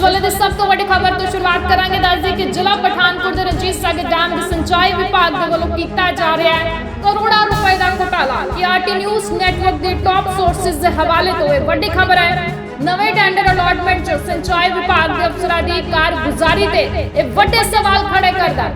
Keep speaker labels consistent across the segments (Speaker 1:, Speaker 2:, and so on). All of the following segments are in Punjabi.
Speaker 1: ਇਸ ਵੇਲੇ ਦੀ ਸਭ ਤੋਂ ਵੱਡੀ ਖਬਰ ਤੋਂ ਸ਼ੁਰੂਆਤ ਕਰਾਂਗੇ। ਦੱਸਦੇ ਕਿ ਜ਼ਿਲ੍ਹਾ ਪਠਾਨਕੋਟ ਦੇ ਰਣਜੀਤ ਸਾਗਰ ਡੈਮ ਦੇ ਸਿੰਚਾਈ ਵਿਭਾਗ ਦੇ ਵੱਲੋਂ ਕੀਤਾ ਜਾ ਰਿਹਾ ਹੈ। ਕਰੋੜਾਂ ਰੁਪਏ ਦਾ ਘੁਟਾਲਾ। ਆਰਟੀ ਨਿਊਜ਼ ਨੈਟਵਰਕ ਦੇ ਟਾਪ ਸੋਰਸਸ ਦੇ ਹਵਾਲੇ ਤੋਂ ਇਹ ਵੱਡੀ ਖਬਰ ਹੈ। ਨਵੇਂ ਟੈਂਡਰ ਅਲਾਟਮੈਂਟ ਚ ਸਿੰਚਾਈ ਵਿਭਾਗ ਦੇ ਅਫਸਰਾਂ ਦੀ ਕਾਰਗੁਜ਼ਾਰੀ ਤੇ ਇਹ ਵੱਡੇ ਸਵਾਲ ਖੜੇ ਕਰਦਾ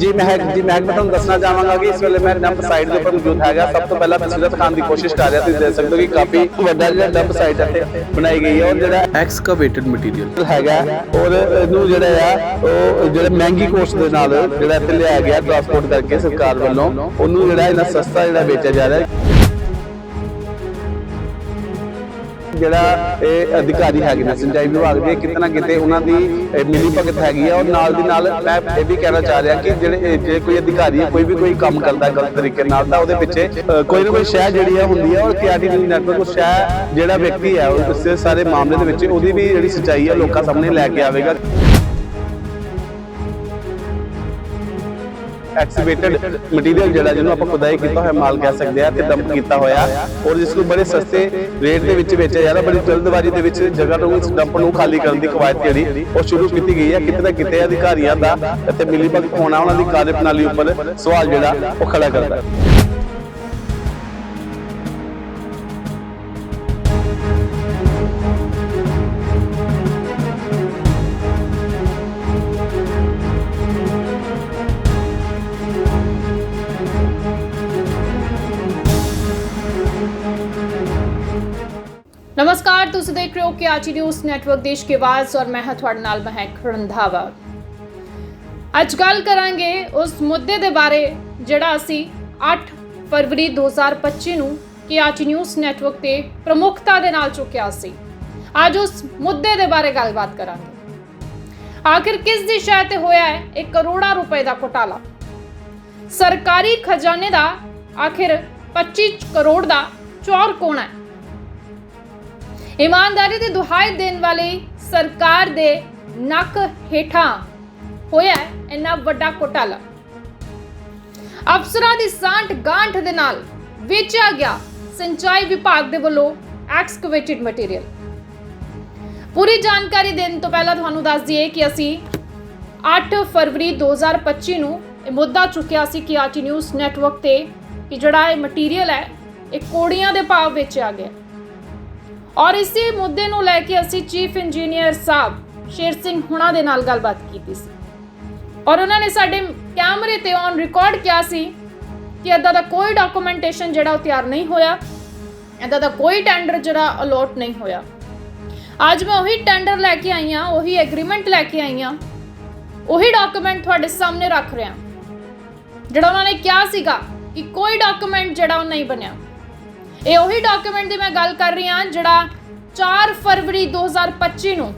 Speaker 2: ਜੀ ਮੈਂ ਜੀ ਮੈਂ ਤੁਹਾਨੂੰ ਦੱਸਣਾ ਚਾਹਾਂਗਾ ਕਿ ਇਸ ਵੇਲੇ ਮੈਂ ਡੰਪ ਸਾਈਟ ਦੇ ਉੱਪਰ ਮੌਜੂਦ ਹੈਗਾ। ਸਭ ਤੋਂ ਪਹਿਲਾਂ ਮੈਂ ਸਿਰਤ ਖਾਨ ਦੀ ਕੋਸ਼ਿਸ਼ ਕਰ ਰਿਹਾ ਤੁਸੀਂ ਦੇਖ ਸਕਦੇ ਹੋ ਕਿ ਕਾਫੀ ਵੱਡਾ ਜਿਹੜਾ ਡੰਪ ਸਾਈਟ ਇੱਥੇ ਬਣਾਈ ਗਈ ਹੈ ਔਰ ਜਿਹੜਾ
Speaker 3: excavated material
Speaker 2: ਹੈਗਾ ਔਰ ਇਹਨੂੰ ਜਿਹੜਾ ਆ ਉਹ ਜਿਹੜੇ ਮਹਿੰਗੀ ਕੋਸਟ ਦੇ ਨਾਲ ਜਿਹੜਾ ਇੱਥੇ ਲਿਆਇਆ ਗਿਆ ਟਰਾਂਸਪੋਰਟ ਕਰਕੇ ਸਰਕਾਰ ਵੱਲੋਂ। ਉਹਨੂੰ ਜਿਹੜਾ ਇਹਨਾਂ ਸਸਤਾ ਜਿਹੜਾ ਵੇਚਿਆ ਜਾ ਰਿਹਾ ਹੈ। ਜਿਹੜਾ ਇਹ ਅਧਿਕਾਰੀ ਹੈਗੇ ਨੇ, ਸਿੰਚਾਈ ਵਿਭਾਗ ਦੇ ਕਿਤੇ ਕਿਤੇ ਉਹਨਾਂ ਦੀ ਮਿਲੀ ਭਗਤ ਹੈਗੀ ਆ, ਔਰ ਨਾਲ ਦੀ ਨਾਲ ਮੈਂ ਇਹ ਵੀ ਕਹਿਣਾ ਚਾਹ ਰਿਹਾ ਕਿ ਜਿਹੜੇ ਜੇ ਕੋਈ ਅਧਿਕਾਰੀ ਕੋਈ ਵੀ ਕੋਈ ਕੰਮ ਕਰਦਾ ਗਲਤ ਤਰੀਕੇ ਨਾਲ, ਤਾਂ ਉਹਦੇ ਪਿੱਛੇ ਕੋਈ ਨਾ ਕੋਈ ਸ਼ਹਿ ਜਿਹੜੀ ਆ ਹੁੰਦੀ ਹੈ ਔਰ ਕਿਆਰੀ ਨਿਊਜ਼ ਨੈਟਵਰਕ, ਉਹ ਸ਼ਹਿ ਜਿਹੜਾ ਵਿਅਕਤੀ ਹੈ ਉਸ ਸਾਰੇ ਮਾਮਲੇ ਦੇ ਵਿੱਚ ਉਹਦੀ ਵੀ ਜਿਹੜੀ ਸੱਚਾਈ ਹੈ ਲੋਕਾਂ ਸਾਹਮਣੇ ਲੈ ਕੇ ਆਵੇਗਾ। ਐਕਸੀਵੇਟਡ ਮਟੀਰੀਅਲ ਜਿਹੜਾ ਜਿਹਨੂੰ ਆਪਾਂ ਖੁਦਾਈ ਕੀਤਾ ਹੋਇਆ ਮਾਲ ਕਹਿ ਸਕਦੇ ਆ ਤੇ ਡੰਪ ਕੀਤਾ ਹੋਇਆ। ਔਰ ਜਿਸ ਨੂੰ ਬੜੇ ਸਸਤੇ ਰੇਟ ਦੇ ਵਿੱਚ ਵੇਚਿਆ ਜਾ ਰਿਹਾ, ਬੜੀ ਜਲਦਬਾਜ਼ੀ ਦੇ ਵਿੱਚ ਜਗ੍ਹਾ ਨੂੰ ਇਸ ਡੰਪ ਨੂੰ ਖਾਲੀ ਕਰਨ ਦੀ ਕਵਾਇਦ ਜਿਹੜੀ ਉਹ ਸ਼ੁਰੂ ਕੀਤੀ ਗਈ ਹੈ। ਕਿਤੇ ਨਾ ਕਿਤੇ ਅਧਿਕਾਰੀਆਂ ਦਾ ਅਤੇ ਮਿਲੀ ਭਗਤ ਹੋਣਾ, ਉਹਨਾਂ ਦੀ ਕਾਰਜਪ੍ਰਣਾਲੀ ਉੱਪਰ ਸਵਾਲ ਜਿਹੜਾ ਉਹ ਖੜਾ ਕਰਦਾ ਹੈ।
Speaker 1: ਨਮਸਕਾਰ ਤੁਸੀਂ ਦੇਖ ਰਹੇ ਹੋ ਕਿ ਨਿਊਜ਼ ਨੈਟਵਰਕ ਦੇਸ਼ ਕੀ ਆਵਾਜ਼ ਔਰ ਮੈਂ ਹਾਂ ਤੁਹਾਡੇ ਨਾਲ ਮਹਿਕ ਰੰਧਾਵਾ। ਅੱਜ ਗੱਲ ਕਰਾਂਗੇ ਉਸ ਮੁੱਦੇ ਦੇ ਬਾਰੇ ਜਿਹੜਾ ਅਸੀਂ 8 ਫਰਵਰੀ 2025 ਨੂੰ ਕਿ ਨਿਊਜ਼ ਨੈਟਵਰਕ ਤੇ ਪ੍ਰਮੁੱਖਤਾ ਦੇ ਨਾਲ ਚੁੱਕਿਆ ਸੀ। ਅੱਜ ਉਸ ਮੁੱਦੇ ਦੇ ਬਾਰੇ ਗੱਲਬਾਤ ਕਰਾਂਗੇ। ਆਖਿਰ ਕਿਸ ਦੀ ਸ਼ਾਇਦ ਤੇ ਹੋਇਆ ਹੈ? ਇੱਕ ਕਰੋੜਾਂ ਰੁਪਏ ਦਾ ਘੁਟਾਲਾ। ਸਰਕਾਰੀ ਖਜ਼ਾਨੇ ਦਾ ਆਖਿਰ 25 ਕਰੋੜ ਦਾ ਚੋਰ ਕੌਣ ਹੈ? ਇਮਾਨਦਾਰੀ ਦੀ ਦੁਹਾਈ ਦੇਣ ਵਾਲੀ ਸਰਕਾਰ ਦੇ ਨੱਕ ਹੇਠਾਂ ਹੋਇਆ ਇੰਨਾ ਵੱਡਾ ਘੁਟਾਲਾ। ਅਫਸਰਾਂ ਦੀ ਸਾਂਠ ਗਾਂਠ ਦੇ ਨਾਲ ਵੇਚਿਆ ਗਿਆ ਸਿੰਚਾਈ ਵਿਭਾਗ ਦੇ ਵੱਲੋਂ ਐਕਸਕੇਵੇਟਿਡ ਮਟੀਰੀਅਲ ਪੂਰੀ ਜਾਣਕਾਰੀ ਦੇਣ ਤੋਂ ਪਹਿਲਾਂ ਤੁਹਾਨੂੰ ਦੱਸ ਦਈਏ ਕਿ ਅਸੀਂ 8 ਫਰਵਰੀ 2025 ਨੂੰ ਇਹ ਮੁੱਦਾ ਚੁੱਕਿਆ ਸੀ ਕਿ ਆਚੀ ਨਿਊਜ਼ ਨੈਟਵਰਕ ਤੇ ਕਿ ਜਿਹੜਾ ਇਹ ਮਟੀਰੀਅਲ ਹੈ, ਇਹ ਕੋੜੀਆਂ ਦੇ ਭਾਅ ਵੇਚਿਆ ਗਿਆ। ਔਰ ਇਸੇ ਮੁੱਦੇ ਨੂੰ ਲੈ ਕੇ ਅਸੀਂ ਚੀਫ ਇੰਜੀਨੀਅਰ ਸਾਹਿਬ ਸ਼ੇਰ ਸਿੰਘ ਹੁਣਾ ਦੇ ਨਾਲ ਗੱਲਬਾਤ ਕੀਤੀ ਸੀ। ਔਰ ਉਹਨਾਂ ਨੇ ਸਾਡੇ ਕੈਮਰੇ ਤੇ ਔਨ ਰਿਕਾਰਡ ਕਿਹਾ ਸੀ ਕਿ ਇਦਾਂ ਦਾ ਕੋਈ ਡਾਕੂਮੈਂਟੇਸ਼ਨ ਜਿਹੜਾ ਉਹ ਤਿਆਰ ਨਹੀਂ ਹੋਇਆ ਇਦਾਂ ਦਾ ਕੋਈ ਟੈਂਡਰ ਜਿਹੜਾ ਅਲੋਟ ਨਹੀਂ ਹੋਇਆ। ਅੱਜ ਮੈਂ ਉਹੀ ਟੈਂਡਰ ਲੈ ਕੇ ਆਈ ਹਾਂ, ਉਹੀ ਐਗਰੀਮੈਂਟ ਲੈ ਕੇ ਆਈ ਹਾਂ, ਉਹੀ ਡਾਕੂਮੈਂਟ ਤੁਹਾਡੇ ਸਾਹਮਣੇ ਰੱਖ ਰਿਹਾ। ਜਿਹੜਾ ਉਹਨਾਂ ਨੇ ਕਿਹਾ ਸੀਗਾ ਕਿ ਕੋਈ ਡਾਕੂਮੈਂਟ ਜਿਹੜਾ ਉਹ ਨਹੀਂ ਬਣਿਆ। ਇਹ ਉਹੀ ਡਾਕੂਮੈਂਟ ਦੀ ਮੈਂ ਗੱਲ ਕਰ ਰਹੀ ਹਾਂ ਜਿਹੜਾ 4 ਫਰਵਰੀ 2025 ਨੂੰ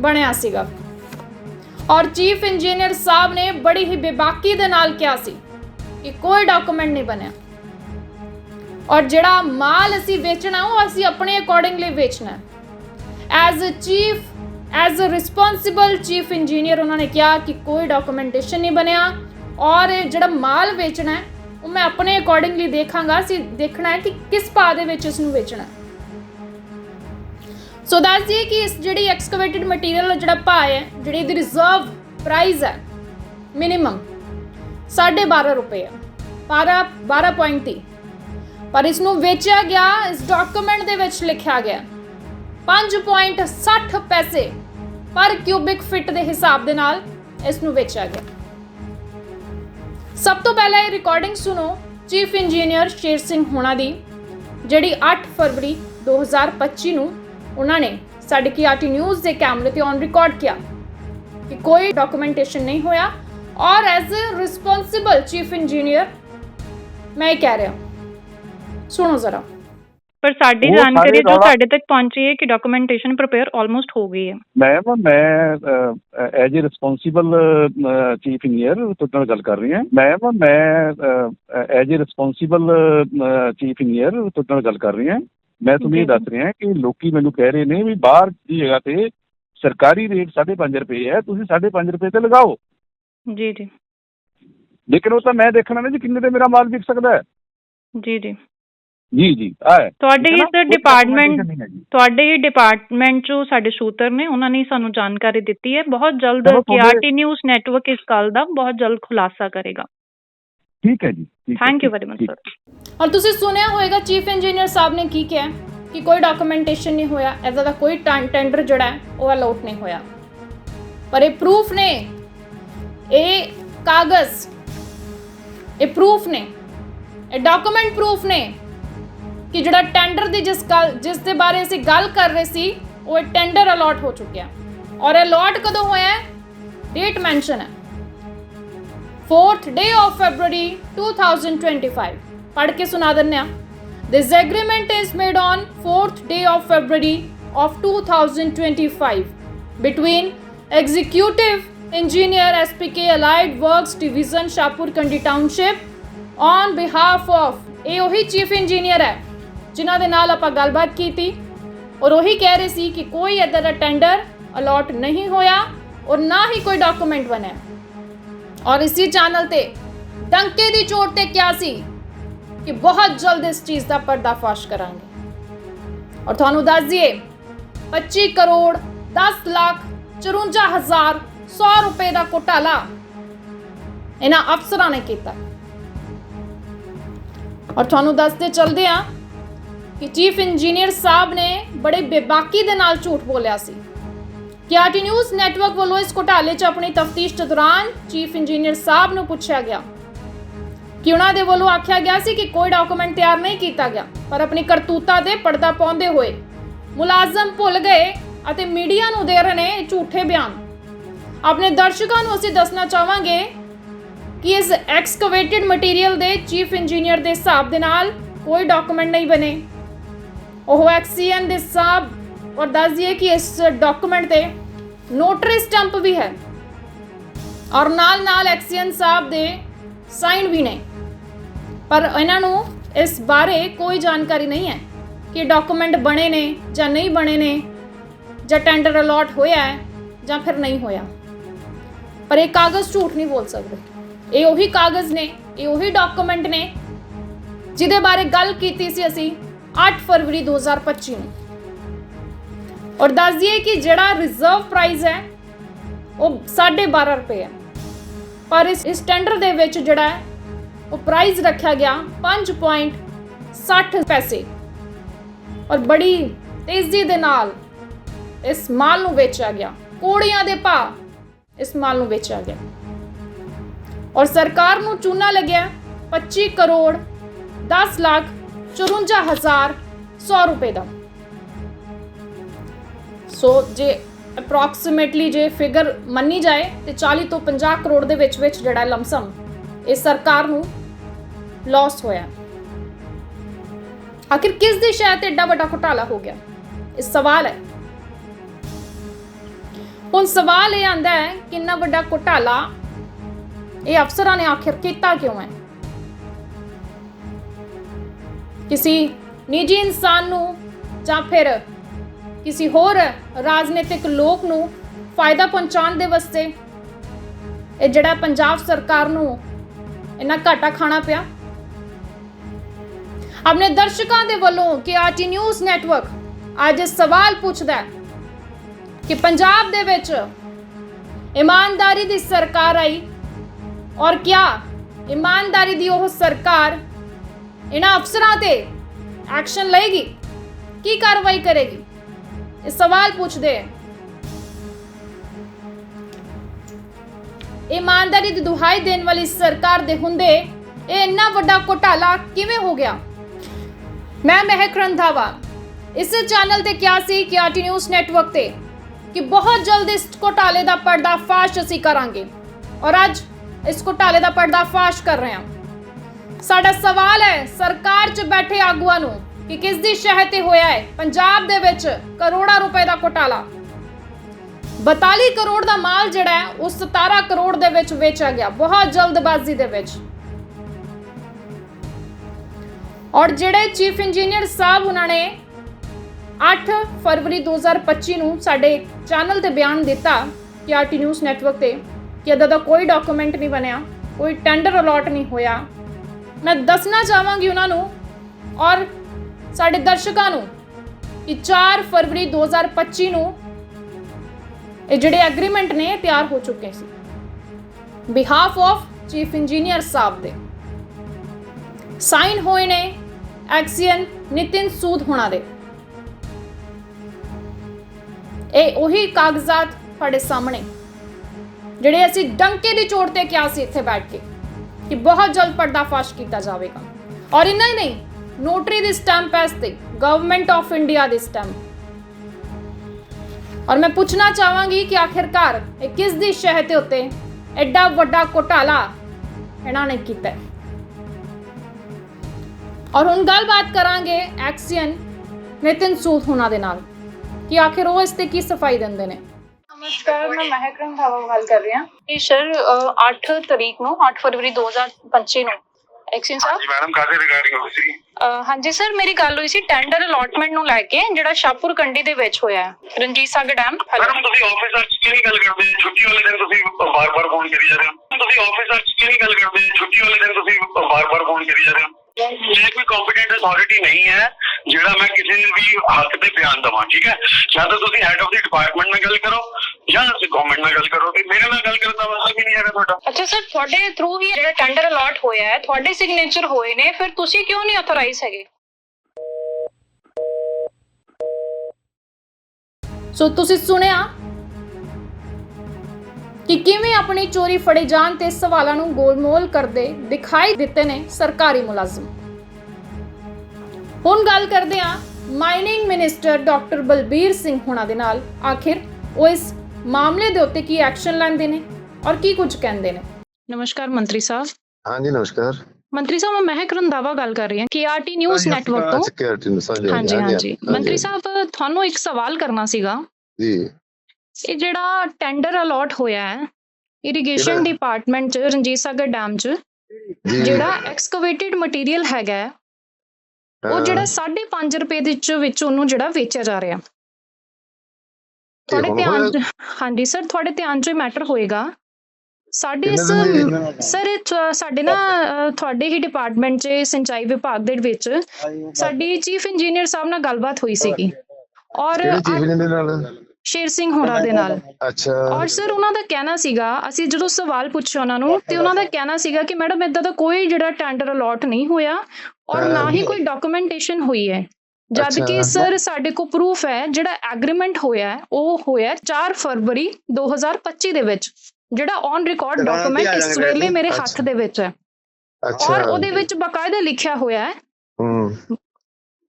Speaker 1: ਬਣਿਆ ਸੀਗਾ। ਔਰ ਚੀਫ ਇੰਜੀਨੀਅਰ ਸਾਹਿਬ ਨੇ ਬੜੀ ਹੀ ਬੇਬਾਕੀ ਦੇ ਨਾਲ ਕਿਹਾ ਸੀ ਕਿ ਕੋਈ ਡਾਕੂਮੈਂਟ ਨਹੀਂ ਬਣਿਆ। ਔਰ ਜਿਹੜਾ ਮਾਲ ਅਸੀਂ ਵੇਚਣਾ, ਉਹ ਅਸੀਂ ਆਪਣੇ ਅਕੋਰਡਿੰਗਲੀ ਵੇਚਣਾ as a chief as a responsible chief engineer ਉਹਨਾਂ ਨੇ ਕਿਹਾ ਕਿ ਕੋਈ ਡਾਕੂਮੈਂਟੇਸ਼ਨ ਨਹੀਂ ਬਣਿਆ। ਔਰ ਜਿਹੜਾ ਮਾਲ ਵੇਚਣਾ ਹੈ ਉਹ ਮੈਂ ਆਪਣੇ ਅਕੋਰਡਿੰਗਲੀ ਦੇਖਾਂਗਾ, ਅਸੀਂ ਦੇਖਣਾ ਹੈ ਕਿ ਕਿਸ ਭਾਅ ਦੇ ਵਿੱਚ ਇਸ ਨੂੰ ਵੇਚਣਾ ਹੈ। ਸੋ ਦੱਸ ਦਈਏ ਕਿ ਇਸ ਜਿਹੜੀ ਐਕਸਕੇਵੇਟਿਡ ਮਟੀਰੀਅਲ ਜਿਹੜਾ ਭਾਅ ਹੈ, ਜਿਹੜੀ ਇਹਦੀ ਰਿਜ਼ਰਵ ਪ੍ਰਾਈਸ ਹੈ ਮਿਨੀਮਮ 12.5 ਰੁਪਏ ਹੈ 12 12.30 ਪਰ ਇਸ ਨੂੰ ਵੇਚਿਆ ਗਿਆ, ਇਸ ਡਾਕੂਮੈਂਟ ਦੇ ਵਿੱਚ ਲਿਖਿਆ ਗਿਆ 5.60 ਪੈਸੇ ਪਰ ਕਿਊਬਿਕ ਫਿਟ ਦੇ ਹਿਸਾਬ ਦੇ ਨਾਲ ਇਸ ਨੂੰ ਵੇਚਿਆ ਗਿਆ। ਸਭ ਤੋਂ ਪਹਿਲਾਂ ਇਹ ਰਿਕਾਰਡਿੰਗ ਸੁਣੋ ਚੀਫ ਇੰਜੀਨੀਅਰ ਸ਼ੇਰ ਸਿੰਘ ਹੋਣਾ ਦੀ, ਜਿਹੜੀ 8 ਫਰਵਰੀ 2025 ਨੂੰ ਉਹਨਾਂ ਨੇ ਸਾਡੇ ਕੀ ਆਰਟੀ ਨਿਊਜ਼ ਦੇ ਕੈਮਰੇ ਤੇ ਔਨ ਰਿਕਾਰਡ ਕੀਤਾ ਕਿ ਕੋਈ ਡਾਕੂਮੈਂਟੇਸ਼ਨ ਨਹੀਂ ਹੋਇਆ ਔਰ as a responsible chief engineer ਮੈਂ ਇਹ ਕਹਿ ਰਿਹਾ। ਸੁਣੋ ਜ਼ਰਾ।
Speaker 4: ਪਰ ਸਾਡੀ
Speaker 5: ਉਹ
Speaker 4: ਜਾਣਕਾਰੀ ਜੋ
Speaker 5: ਰੌਲਾ-
Speaker 4: ਸਾਡੇ ਤੱਕ ਪਹੁੰਚੀ ਹੈ ਕਿ ਡਾਕੂਮੈਂਟੇਸ਼ਨ ਪ੍ਰਿਪੇਅਰ ਆਲਮੋਸਟ ਹੋ ਗਈ ਹੈ।
Speaker 5: ਮੈਮ ਮੈਂ as a responsible chief engineer ਤੁਹਾਡੇ ਨਾਲ ਗੱਲ ਕਰ ਰਹੀ ਹਾਂ। ਮੈਮ ਮੈਂ as a responsible chief engineer ਤੁਹਾਡੇ ਨਾਲ ਗੱਲ ਕਰ ਰਹੀ ਹਾਂ। ਮੈਂ ਤੁਹਾਨੂੰ ਇਹ
Speaker 4: ਜੀ।
Speaker 5: ਦੱਸ ਰਿਹਾ ਕਿ ਲੋਕੀ ਮੈਨੂੰ ਕਹਿ ਰਹੇ ਨੇ ਵੀ ਬਾਹਰ ਦੀ ਜਗ੍ਹਾ ਤੇ ਸਰਕਾਰੀ ਰੇਟ 5.5 ਰੁਪਏ ਹੈ ਤੁਸੀਂ 5.5 ਰੁਪਏ ਤੇ ਲਗਾਓ।
Speaker 4: ਜੀ ਜੀ।
Speaker 5: ਲੇਕਿਨ ਉਹ ਤਾਂ ਮੈਂ ਦੇਖਣਾ ਨਾ ਜੀ ਕਿੰਨੇ ਤੇ ਮੇਰਾ ਮਾਲ ਵਿਕ ਸਕਦਾ ਹੈ।
Speaker 4: ਜੀ ਜੀ।
Speaker 5: ਜੀ ਜੀ ਹੈ
Speaker 4: ਤੁਹਾਡੇ
Speaker 5: ਹੈ? Sir department.
Speaker 4: ਤੁਹਾਡੇ ਹੀ ਡਿਪਾਰਟਮੈਂਟ ਚੋਂ ਸਾਡੇ ਸ਼ੂਟਰ ਨੇ ਉਹਨਾਂ ਨੇ ਸਾਨੂੰ ਜਾਣਕਾਰੀ ਦਿੱਤੀ ਹੈ। ਬਹੁਤ ਜਲਦ
Speaker 5: ਚਲੋ ਤੁਹਾਡੇ-
Speaker 4: ਕੇਆਰਟੀ ਨਿਊਜ਼ ਨੈਟਵਰਕ ਇਸ ਗੱਲ ਦਾ ਬਹੁਤ ਜਲਦ ਖੁਲਾਸਾ ਕਰੇਗਾ।
Speaker 5: ਠੀਕ ਹੈ ਜੀ ਠੀਕ ਹੈ,
Speaker 4: ਥੈਂਕ ਯੂ
Speaker 5: ਠੀਕ,
Speaker 4: ਵੈਰੀ ਮਚ
Speaker 5: ਠੀਕ।
Speaker 4: ਸਰ
Speaker 1: ਔਰ ਤੁਸੀਂ ਸੁਣਿਆ ਹੋਵੇਗਾ ਚੀਫ ਇੰਜੀਨੀਅਰ ਸਾਹਿਬ ਨੇ ਕੀ ਕਿਹਾ ਕਿ ਕੋਈ ਡਾਕੂਮੈਂਟੇਸ਼ਨ ਨਹੀਂ ਹੋਇਆ ਐਦਾ ਦਾ ਕੋਈ ਟੈਂਡਰ ਜਿਹੜਾ ਹੈ ਉਹ ਅਲਾਟ ਨਹੀਂ ਹੋਇਆ। ਪਰ ਇਹ ਪ੍ਰੂਫ ਨੇ। ਇਹ ਕਾਗਜ਼ ਇਹ ਪ੍ਰੂਫ ਨੇ। ਇਹ ਡਾਕੂਮੈਂਟ ਪ੍ਰੂਫ ਨੇ। ਕਿ ਜਿਹੜਾ ਟੈਂਡਰ ਦੀ ਜਿਸ ਗੱਲ ਜਿਸ ਦੇ ਬਾਰੇ ਅਸੀਂ ਗੱਲ ਕਰ ਰਹੇ ਸੀ ਉਹ ਟੈਂਡਰ ਅਲਾਟ ਹੋ ਚੁੱਕਿਆ ਔਰ ਅਲਾਟ ਕਦੋਂ ਹੋਇਆ ਹੈ ਡੇਟ ਮੈਂਸ਼ਨ ਹੈ 4th day of February 2025 ਪੜ੍ਹ ਕੇ ਸੁਣਾ ਦਿੰਦੇ ਹਾਂ This agreement is made on 4th day of February of 2025 between Executive Engineer SPK Allied Works Division Shapur Kandi Township on behalf of ਇਹ ਉਹੀ ਚੀਫ ਇੰਜੀਨੀਅਰ ਹੈ ਜਿਨ੍ਹਾਂ ਦੇ ਨਾਲ ਆਪਾਂ ਗੱਲਬਾਤ ਕੀਤੀ ਔਰ ਉਹੀ ਕਹਿ ਰਹੇ ਸੀ ਕਿ ਕੋਈ ਇੱਦਾਂ ਦਾ ਟੈਂਡਰ ਅਲਾਟ ਨਹੀਂ ਹੋਇਆ ਔਰ ਨਾ ਹੀ ਕੋਈ ਡਾਕੂਮੈਂਟ ਬਣਿਆ। ਔਰ ਇਸੇ ਚੈਨਲ ਤੇ ਡੰਕੇ ਦੀ ਚੋਟ ਤੇ ਕਿਹਾ ਸੀ ਕਿ ਬਹੁਤ ਜਲਦ ਇਸ ਚੀਜ਼ ਦਾ ਪਰਦਾਫਾਸ਼ ਕਰਾਂਗੇ। ਔਰ ਤੁਹਾਨੂੰ ਦੱਸ ਦਈਏ 25 ਕਰੋੜ 10 ਲੱਖ 54 ਹਜ਼ਾਰ 100 ਰੁਪਏ ਦਾ ਘੁਟਾਲਾ ਇਹਨਾਂ ਅਫਸਰਾਂ ਨੇ ਕੀਤਾ। ਔਰ ਤੁਹਾਨੂੰ ਦੱਸਦੇ ਚਲਦੇ ਆ ਕਿ ਚੀਫ ਇੰਜੀਨੀਅਰ ਸਾਹਿਬ ਨੇ ਬੜੇ ਬੇਬਾਕੀ ਦੇ ਨਾਲ ਝੂਠ ਬੋਲਿਆ ਸੀ। ਕਿਆਟੀ ਨਿਊਜ਼ ਨੈਟਵਰਕ ਵੱਲੋਂ ਇਸ ਘੁਟਾਲੇ 'ਚ ਆਪਣੀ ਤਫਤੀਸ਼ ਦੇ ਦੌਰਾਨ ਚੀਫ ਇੰਜੀਨੀਅਰ ਸਾਹਿਬ ਨੂੰ ਪੁੱਛਿਆ ਗਿਆ ਕਿ ਉਹਨਾਂ ਦੇ ਵੱਲੋਂ ਆਖਿਆ ਗਿਆ ਸੀ ਕਿ ਕੋਈ ਡਾਕੂਮੈਂਟ ਤਿਆਰ ਨਹੀਂ ਕੀਤਾ ਗਿਆ, ਪਰ ਆਪਣੀ ਕਰਤੂਤਾਂ ਦੇ ਪਰਦਾ ਪਾਉਂਦੇ ਹੋਏ ਮੁਲਾਜ਼ਮ ਭੁੱਲ ਗਏ ਅਤੇ ਮੀਡੀਆ ਨੂੰ ਦੇ ਰਹੇ ਨੇ ਝੂਠੇ ਬਿਆਨ। ਆਪਣੇ ਦਰਸ਼ਕਾਂ ਨੂੰ ਅਸੀਂ ਦੱਸਣਾ ਚਾਹਾਂਗੇ ਕਿ ਇਸ ਐਕਸਕੇਵੇਟਿਡ ਮਟੀਰੀਅਲ ਦੇ ਚੀਫ ਇੰਜੀਨੀਅਰ ਦੇ ਹਿਸਾਬ ਦੇ ਨਾਲ ਕੋਈ ਡਾਕੂਮੈਂਟ ਨਹੀਂ ਬਣੇ। ਉਹ ਐਕਸੀਐਨ ਦੇ ਸਾਹਿਬ ਔਰ ਦੱਸ ਦਈਏ ਕਿ ਇਸ ਡਾਕੂਮੈਂਟ ਤੇ ਨੋਟਰੀ ਸਟੰਪ ਵੀ ਹੈ। ਔਰ ਨਾਲ ਨਾਲ ਐਕਸੀਐਨ ਸਾਹਿਬ ਦੇ ਸਾਈਨ ਵੀ ਨੇ। ਪਰ ਇਹਨਾਂ ਨੂੰ ਇਸ ਬਾਰੇ ਕੋਈ ਜਾਣਕਾਰੀ ਨਹੀਂ ਹੈ ਕਿ ਡਾਕੂਮੈਂਟ ਬਣੇ ਨੇ ਜਾਂ ਨਹੀਂ ਬਣੇ ਨੇ, ਜਾਂ ਟੈਂਡਰ ਅਲਾਟ ਹੋਇਆ ਹੈ ਜਾਂ ਫਿਰ ਨਹੀਂ ਹੋਇਆ। ਪਰ ਇਹ ਕਾਗਜ਼ ਝੂਠ ਨਹੀਂ ਬੋਲ ਸਕਦੇ। ਇਹ ਉਹੀ ਕਾਗਜ਼ ਨੇ, ਇਹ ਉਹੀ ਡਾਕੂਮੈਂਟ ਨੇ, ਜਿਹਦੇ ਬਾਰੇ ਗੱਲ ਕੀਤੀ ਸੀ ਅਸੀਂ 8 ਫਰਵਰੀ 2025 ਨੂੰ। ਔਰ ਦੱਸ ਦਈਏ ਕਿ ਜਿਹੜਾ ਰਿਜ਼ਰਵ ਪ੍ਰਾਈਸ ਹੈ, ਉਹ 12.5 ਰੁਪਏ ਹੈ। ਪਰ ਇਸ ਇਸ ਟੈਂਡਰ ਦੇ ਵਿੱਚ ਜਿਹੜਾ ਹੈ, ਉਹ ਪ੍ਰਾਈਸ ਰੱਖਿਆ ਗਿਆ 5.60 ਪੈਸੇ। ਔਰ ਬੜੀ ਤੇਜ਼ੀ ਦੇ ਨਾਲ ਇਸ ਮਾਲ ਨੂੰ ਵੇਚਿਆ ਗਿਆ। ਕੋੜੀਆਂ ਦੇ ਭਾਅ ਇਸ ਮਾਲ ਨੂੰ ਵੇਚਿਆ ਗਿਆ। ਔਰ ਸਰਕਾਰ ਨੂੰ ਚੂਨਾ ਲੱਗਿਆ 25 ਕਰੋੜ 10 ਲੱਖ 54 ਹਜ਼ਾਰ 100 ਰੁਪਏ ਦਾ। ਸੋ ਜੇ ਅਪਰੋਕਸੀਮੇਟਲੀ ਜੇ ਫਿਗਰ ਮੰਨੀ ਜਾਏ ਤੇ 40 ਤੋਂ 50 ਕਰੋੜ ਦੇ ਵਿੱਚ ਵਿੱਚ ਜਿਹੜਾ ਲਮਸਮ ਇਹ ਸਰਕਾਰ ਨੂੰ ਲਾਸ ਹੋਇਆ। ਆਖਿਰ ਕਿਸ ਦੀ ਸ਼ਾਇਦ ਏਡਾ ਵੱਡਾ ਘੁਟਾਲਾ ਹੋ ਗਿਆ? ਇਹ ਸਵਾਲ ਹੈ। ਹੁਣ ਸਵਾਲ ਇਹ ਆਂਦਾ ਹੈ, ਕਿੰਨਾ ਵੱਡਾ ਘੁਟਾਲਾ ਇਹ ਅਫਸਰਾਂ ਨੇ ਆਖਿਰ ਕੀਤਾ ਕਿਉਂ ਹੈ? ਕਿਸੇ ਨਿੱਜੀ ਇਨਸਾਨ ਨੂੰ ਜਾਂ ਫਿਰ ਕਿਸੇ ਹੋਰ ਰਾਜਨੀਤਿਕ ਲੋਕ ਨੂੰ ਫਾਇਦਾ ਪਹੁੰਚਾਉਣ ਦੇ ਵਾਸਤੇ ਇਹ ਜਿਹੜਾ ਪੰਜਾਬ ਸਰਕਾਰ ਨੂੰ ਇੰਨਾ ਘਾਟਾ ਖਾਣਾ ਪਿਆ ਆਪਣੇ ਦਰਸ਼ਕਾਂ ਦੇ ਵੱਲੋਂ ਕਿ ਆਰਟੀ ਨਿਊਜ਼ ਨੈਟਵਰਕ ਅੱਜ ਸਵਾਲ ਪੁੱਛਦਾ ਕਿ ਪੰਜਾਬ ਦੇ ਵਿੱਚ ਇਮਾਨਦਾਰੀ ਦੀ ਸਰਕਾਰ ਆਈ ਔਰ ਕਿਆ ਇਮਾਨਦਾਰੀ ਦੀ ਉਹ ਸਰਕਾਰ ਇਹਨਾਂ ਅਫਸਰਾਂ ਤੇ ਐਕਸ਼ਨ ਲਏਗੀ, ਕੀ ਕਾਰਵਾਈ ਕਰੇਗੀ? ਇਹ ਸਵਾਲ ਪੁੱਛਦੇ ਹੈ ਇਮਾਨਦਾਰੀ ਦੀ ਦੁਹਾਈ ਦੇਣ ਵਾਲੀ ਸਰਕਾਰ ਦੇ ਹੁੰਦੇ ਇਹ ਇੰਨਾ ਵੱਡਾ ਘੁਟਾਲਾ ਕਿਵੇਂ ਹੋ ਗਿਆ? ਮੈਂ ਮਹਿਕ ਰੰਧਾਵਾ। ਇਸ ਚੈਨਲ ਤੇ ਕਿਹਾ ਸੀ ਕਿ ਆਰਟੀ ਨਿਊਜ਼ ਨੈਟਵਰਕ ਤੇ ਕਿ ਬਹੁਤ ਜਲਦ ਇਸ ਘੋਟਾਲੇ ਦਾ ਪਰਦਾਫਾਸ਼ ਅਸੀਂ ਕਰਾਂਗੇ। ਔਰ ਅੱਜ ਇਸ ਘੋਟਾਲੇ ਦਾ ਪਰਦਾਫਾਸ਼ ਕਰ ਰਹੇ ਹਾਂ। ਸਾਡਾ ਸਵਾਲ ਹੈ ਸਰਕਾਰ 'ਚ ਬੈਠੇ ਆਗੂਆਂ ਨੂੰ ਕਿ ਕਿਸ ਦੀ ਸ਼ਹਿ ਤੇ ਹੋਇਆ ਹੈ? ਪੰਜਾਬ ਦੇ ਵਿੱਚ ਕਰੋੜਾਂ ਰੁਪਏ ਦਾ ਘੁਟਾਲਾ। 42 ਕਰੋੜ ਦਾ ਮਾਲ ਜਿਹੜਾ ਹੈ, ਉਹ 17 ਕਰੋੜ ਦੇ ਵਿੱਚ ਵੇਚਿਆ ਗਿਆ। ਬਹੁਤ ਜਲਦਬਾਜ਼ੀ ਦੇ ਵਿੱਚ। ਔਰ ਜਿਹੜੇ ਚੀਫ ਇੰਜੀਨੀਅਰ ਸਾਹਿਬ ਉਹਨਾਂ ਨੇ 8 ਫਰਵਰੀ 2025 ਨੂੰ ਸਾਡੇ ਚੈਨਲ ਤੇ ਬਿਆਨ ਦਿੱਤਾ ਕਿ ਆਰਟੀ ਨਿਊਜ਼ ਨੈਟਵਰਕ ਤੇ ਕਿ ਇਹਦਾ ਦਾ ਕੋਈ ਡਾਕੂਮੈਂਟ ਨਹੀਂ ਬਣਿਆ, ਕੋਈ ਟੈਂਡਰ ਅਲਾਟ ਨਹੀਂ ਹੋਇਆ। ਮੈਂ ਦੱਸਣਾ ਚਾਹਾਂਗੀ ਉਹਨਾਂ ਨੂੰ ਔਰ ਸਾਡੇ ਦਰਸ਼ਕਾਂ ਨੂੰ ਕਿ 4 ਫਰਵਰੀ 2025 ਨੂੰ ਇਹ ਜਿਹੜੇ ਐਗਰੀਮੈਂਟ ਨੇ, ਇਹ ਤਿਆਰ ਹੋ ਚੁੱਕੇ ਸੀ। ਬਿਹਾਫ ਆਫ ਚੀਫ ਇੰਜੀਨੀਅਰ ਸਾਹਿਬ ਦੇ। ਸਾਈਨ ਹੋਏ ਨੇ ਐਕਸੀਅਨ ਨਿਤਿਨ ਸੂਦ ਹੋਣਾ ਦੇ। ਇਹ ਉਹੀ ਕਾਗਜ਼ਾਤ ਤੁਹਾਡੇ ਸਾਹਮਣੇ, ਜਿਹੜੇ ਅਸੀਂ ਡੰਕੇ ਦੀ ਚੋਟ ਤੇ ਕਿਹਾ ਸੀ ਇੱਥੇ ਬੈਠ ਕੇ। ਕਿ ਬਹੁਤ ਜਲਦ ਪਰਦਾਫਾਸ਼ ਕੀਤਾ ਜਾਵੇਗਾ। ਔਰ ਇੰਨਾ ਹੀ ਨਹੀਂ, ਨੋਟਰੀ ਦੇ ਸਟੈਂਪ ਐਸ ਤੇ, ਗਵਰਨਮੈਂਟ ਆਫ ਇੰਡੀਆ ਦੇ ਸਟੈਂਪ। ਔਰ ਮੈਂ ਪੁੱਛਣਾ ਚਾਹਾਂਗੀ ਕਿ ਆਖਿਰਕਾਰ ਇਹ ਕਿਸ ਦੀ ਸ਼ਹਿ ਤੇ ਉੱਤੇ ਐਡਾ ਵੱਡਾ ਘੋਟਾਲਾ ਇਹਨਾਂ ਨੇ ਕੀਤਾ ਔਰ ਹੁਣ ਗੱਲਬਾਤ ਕਰਾਂਗੇ ਐਕਸੀਅਨ ਨਿਤਿਨ ਸੂਦ ਹੋਣਾ ਦੇ ਨਾਲ, ਕਿ ਆਖਿਰ ਉਹ ਇਸ ਤੇ ਕੀ ਸਫ਼ਾਈ ਦਿੰਦੇ ਨੇ।
Speaker 6: ਨਮਸਕਾਰ ਮੈਂ ਮਹਿਕ ਰੰਧਾਵਾ ਗੱਲ ਕਰ ਰਹੀ ਹਾਂ। ਇਹ ਸਰ 8 ਤਰੀਕ ਨੂੰ 8 ਫਰਵਰੀ 2025 ਨੂੰ ਐਕਸ਼ਨ ਸਾਹਿਬ?
Speaker 3: ਜੀ ਮੈਡਮ ਕਾਹਦੇ ਰਿਗਾਰਡਿੰਗ ਹੋਈ ਸੀ?
Speaker 6: ਹਾਂਜੀ ਸਰ ਮੇਰੀ ਗੱਲ ਹੋਈ ਸੀ ਟੈਂਡਰ ਅਲਾਟਮੈਂਟ ਨੂੰ ਲੈ ਕੇ ਜਿਹੜਾ ਸ਼ਾਹਪੁਰ ਕੰਡੀ ਦੇ ਵਿੱਚ ਹੋਇਆ ਹੈ। ਰਣਜੀਤ ਸਾਗਰ ਡੈਮ
Speaker 3: ਮੈਡਮ ਤੁਸੀਂ ਆਫਿਸ ਅੱਜ ਕਿਹੜੀ ਗੱਲ ਕਰਦੇ ਛੁੱਟੀ ਵਾਲੇ ਦਿਨ ਤੁਸੀਂ ਬਾਰ-ਬਾਰ ਫੋਨ ਕਰੀ ਜਾ ਰਹੇ ਹੋ। ਤੁਸੀਂ ਆਫਿਸ ਅੱਜ ਕਿਹੜੀ ਗੱਲ ਕਰਦੇ ਛੁੱਟੀ ਵਾਲੇ ਦਿਨ ਤੁਸੀਂ ਬਾਰ-ਬਾਰ ਫੋਨ ਕਰੀ ਜਾ ਰਹੇ ਹੋ? ਇਹ ਕੋਈ ਕੰਪੀਟੈਂਟ ਅਥਾਰਟੀ ਨਹੀਂ ਹੈ ਜਿਹੜਾ ਮੈਂ ਕਿਸੇ ਵੀ ਹੱਕ ਤੇ ਬਿਆਨ ਦਵਾਂ ਠੀਕ ਹੈ? ਜਾਂ ਤਾਂ ਤੁਸੀਂ ਹੈਡ ਆਫ ਦੀ ਡਿਪਾਰਟਮੈਂਟ ਨਾਲ ਗੱਲ ਕਰੋ ਜਾਂ ਤੁਸੀਂ ਗਵਰਨਮੈਂਟ ਨਾਲ ਗੱਲ ਕਰੋ ਤੇ ਮੇਰੇ ਨਾਲ ਗੱਲ ਕਰਨ ਦਾ ਮਤਲਬ ਹੀ ਨਹੀਂ ਹੈਗਾ ਤੁਹਾਡਾ।
Speaker 6: ਅੱਛਾ ਸਰ ਤੁਹਾਡੇ ਥਰੂ ਹੀ ਜਿਹੜਾ ਟੈਂਡਰ ਅਲਾਟ ਹੋਇਆ ਹੈ ਤੁਹਾਡੇ ਸਿਗਨੇਚਰ ਹੋਏ ਨੇ ਫਿਰ ਤੁਸੀਂ ਕਿਉਂ ਨਹੀਂ ਆਥੋਰਾਈਜ਼ ਹੈਗੇ?
Speaker 1: ਸੋ ਤੁਸੀਂ ਸੁਣਿਆ? ਕਿ ਕਿਵੇਂ ਆਪਣੀ ਚੋਰੀ ਫੜੇ ਜਾਣ ਤੇ ਸਵਾਲਾਂ ਨੂੰ ਗੋਲਮੋਲ ਕਰਦੇ ਦਿਖਾਈ ਦਿੱਤੇ ਨੇ ਸਰਕਾਰੀ ਮੁਲਾਜ਼ਮ। ਹੁਣ ਗੱਲ ਕਰਦੇ ਹਾਂ mining minister doctor Balbir Singh ਹੁਣਾਂ ਦੇ ਨਾਲ। ਆਖਿਰ ਉਹ ਇਸ ਮਾਮਲੇ ਦੇ ਉੱਤੇ ਕੀ ਐਕਸ਼ਨ ਲੈਂਦੇ ਨੇ ਔਰ ਕੀ ਕੁਝ ਕਹਿੰਦੇ ਨੇ?
Speaker 6: ਨਮਸਕਾਰ ਮੰਤਰੀ ਸਾਹਿਬ।
Speaker 7: ਹਾਂਜੀ ਨਮਸਕਾਰ।
Speaker 6: ਮੰਤਰੀ ਸਾਹਿਬ ਮੈਂ ਮਹਿਕ ਰੰਧਾਵਾ ਗੱਲ ਕਰ ਰਹੀ ਹਾਂ ਕੇਆਰਟੀ ਨਿਊਜ਼ ਨੈਟਵਰਕ ਤੋਂ। ਹਾਂਜੀ। ਹਾਂਜੀ। ਮੰਤਰੀ ਸਾਹਿਬ ਤੁਹਾਨੂੰ ਇੱਕ ਸਵਾਲ ਕਰਨਾ ਸੀਗਾ।
Speaker 7: ਜੀ।
Speaker 6: ਇਹ ਜਿਹੜਾ ਟੈਂਡਰ ਅਲਾਟ ਹੋਇਆ ਹੈ ਇਰੀਗੇਸ਼ਨ? ਡਿਪਾਰਟਮੈਂਟ ਚ ਰਣਜੀਤ ਸਾਗਰ ਡੈਮ ਚ ਜਿਹੜਾ ਐਕਸਕੇਵੇਟਿਡ ਮਟੀਰੀਅਲ ਹੈਗਾ ਉਹ ਜਿਹੜਾ 5.5 ਰੁਪਏ ਦੇ ਵਿੱਚ ਵਿੱਚ ਉਹਨੂੰ ਜਿਹੜਾ ਵੇਚਿਆ ਜਾ ਰਿਹਾ। ਤੁਹਾਡੇ ਧਿਆਨ ਹਾਂਜੀ ਸਰ ਤੁਹਾਡੇ ਧਿਆਨ ਚ ਮੈਟਰ ਹੋਏਗਾ। ਸਾਡੇ ਇਸ ਸਰ ਸਾਡੇ ਨਾ ਤੁਹਾਡੇ ਹੀ ਡਿਪਾਰਟਮੈਂਟ 'ਚ ਸਿੰਚਾਈ ਵਿਭਾਗ ਦੇ ਵਿੱਚ ਸਾਡੀ ਚੀਫ ਇੰਜੀਨੀਅਰ ਸਾਹਿਬ ਨਾਲ ਗੱਲਬਾਤ ਹੋਈ ਸੀਗੀ। ਔਰ
Speaker 7: ਚੀਫ ਨੇ ਨਾਲ?
Speaker 6: ਸ਼ੇਰ ਸਿੰਘ ਹੋਰਾਂ ਦੇ ਨਾਲ।
Speaker 7: ਅੱਛਾ।
Speaker 6: ਔਰ ਸਰ ਉਹਨਾਂ ਦਾ ਕਹਿਣਾ ਸੀਗਾ ਅਸੀਂ ਜਦੋਂ ਸਵਾਲ ਪੁੱਛੇ ਉਹਨਾਂ ਨੂੰ ਤੇ ਉਹਨਾਂ ਦਾ ਕਹਿਣਾ ਸੀਗਾ ਕਿ ਮੈਡਮ ਇਦਾਂ ਦਾ ਕੋਈ ਜਿਹੜਾ ਟੈਂਡਰ ਅਲਾਟ ਨਹੀਂ ਹੋਇਆ ਔਰ ਨਾ ਹੀ ਕੋਈ ਡਾਕੂਮੈਂਟੇਸ਼ਨ ਹੋਈ ਹੈ। ਜਦ ਕਿ। ਸਰ ਸਾਡੇ ਕੋਲ ਪ੍ਰੂਫ ਹੈ ਜਿਹੜਾ ਐਗਰੀਮੈਂਟ ਹੋਇਆ ਹੈ, ਉਹ ਹੋਇਆ 4 ਫਰਵਰੀ 2025 ਦੇ ਵਿੱਚ ਜਿਹੜਾ ਔਨ ਰਿਕਾਰਡ ਡਾਕੂਮੈਂਟ ਇਸ ਵੇਲੇ ਮੇਰੇ ਹੱਥ। ਦੇ ਵਿੱਚ ਹੈ।
Speaker 7: ਅੱਛਾ।
Speaker 6: ਔਰ ਉਹਦੇ ਵਿੱਚ ਬਕਾਇਦਾ ਲਿਖਿਆ ਹੋਇਆ ਹੈ।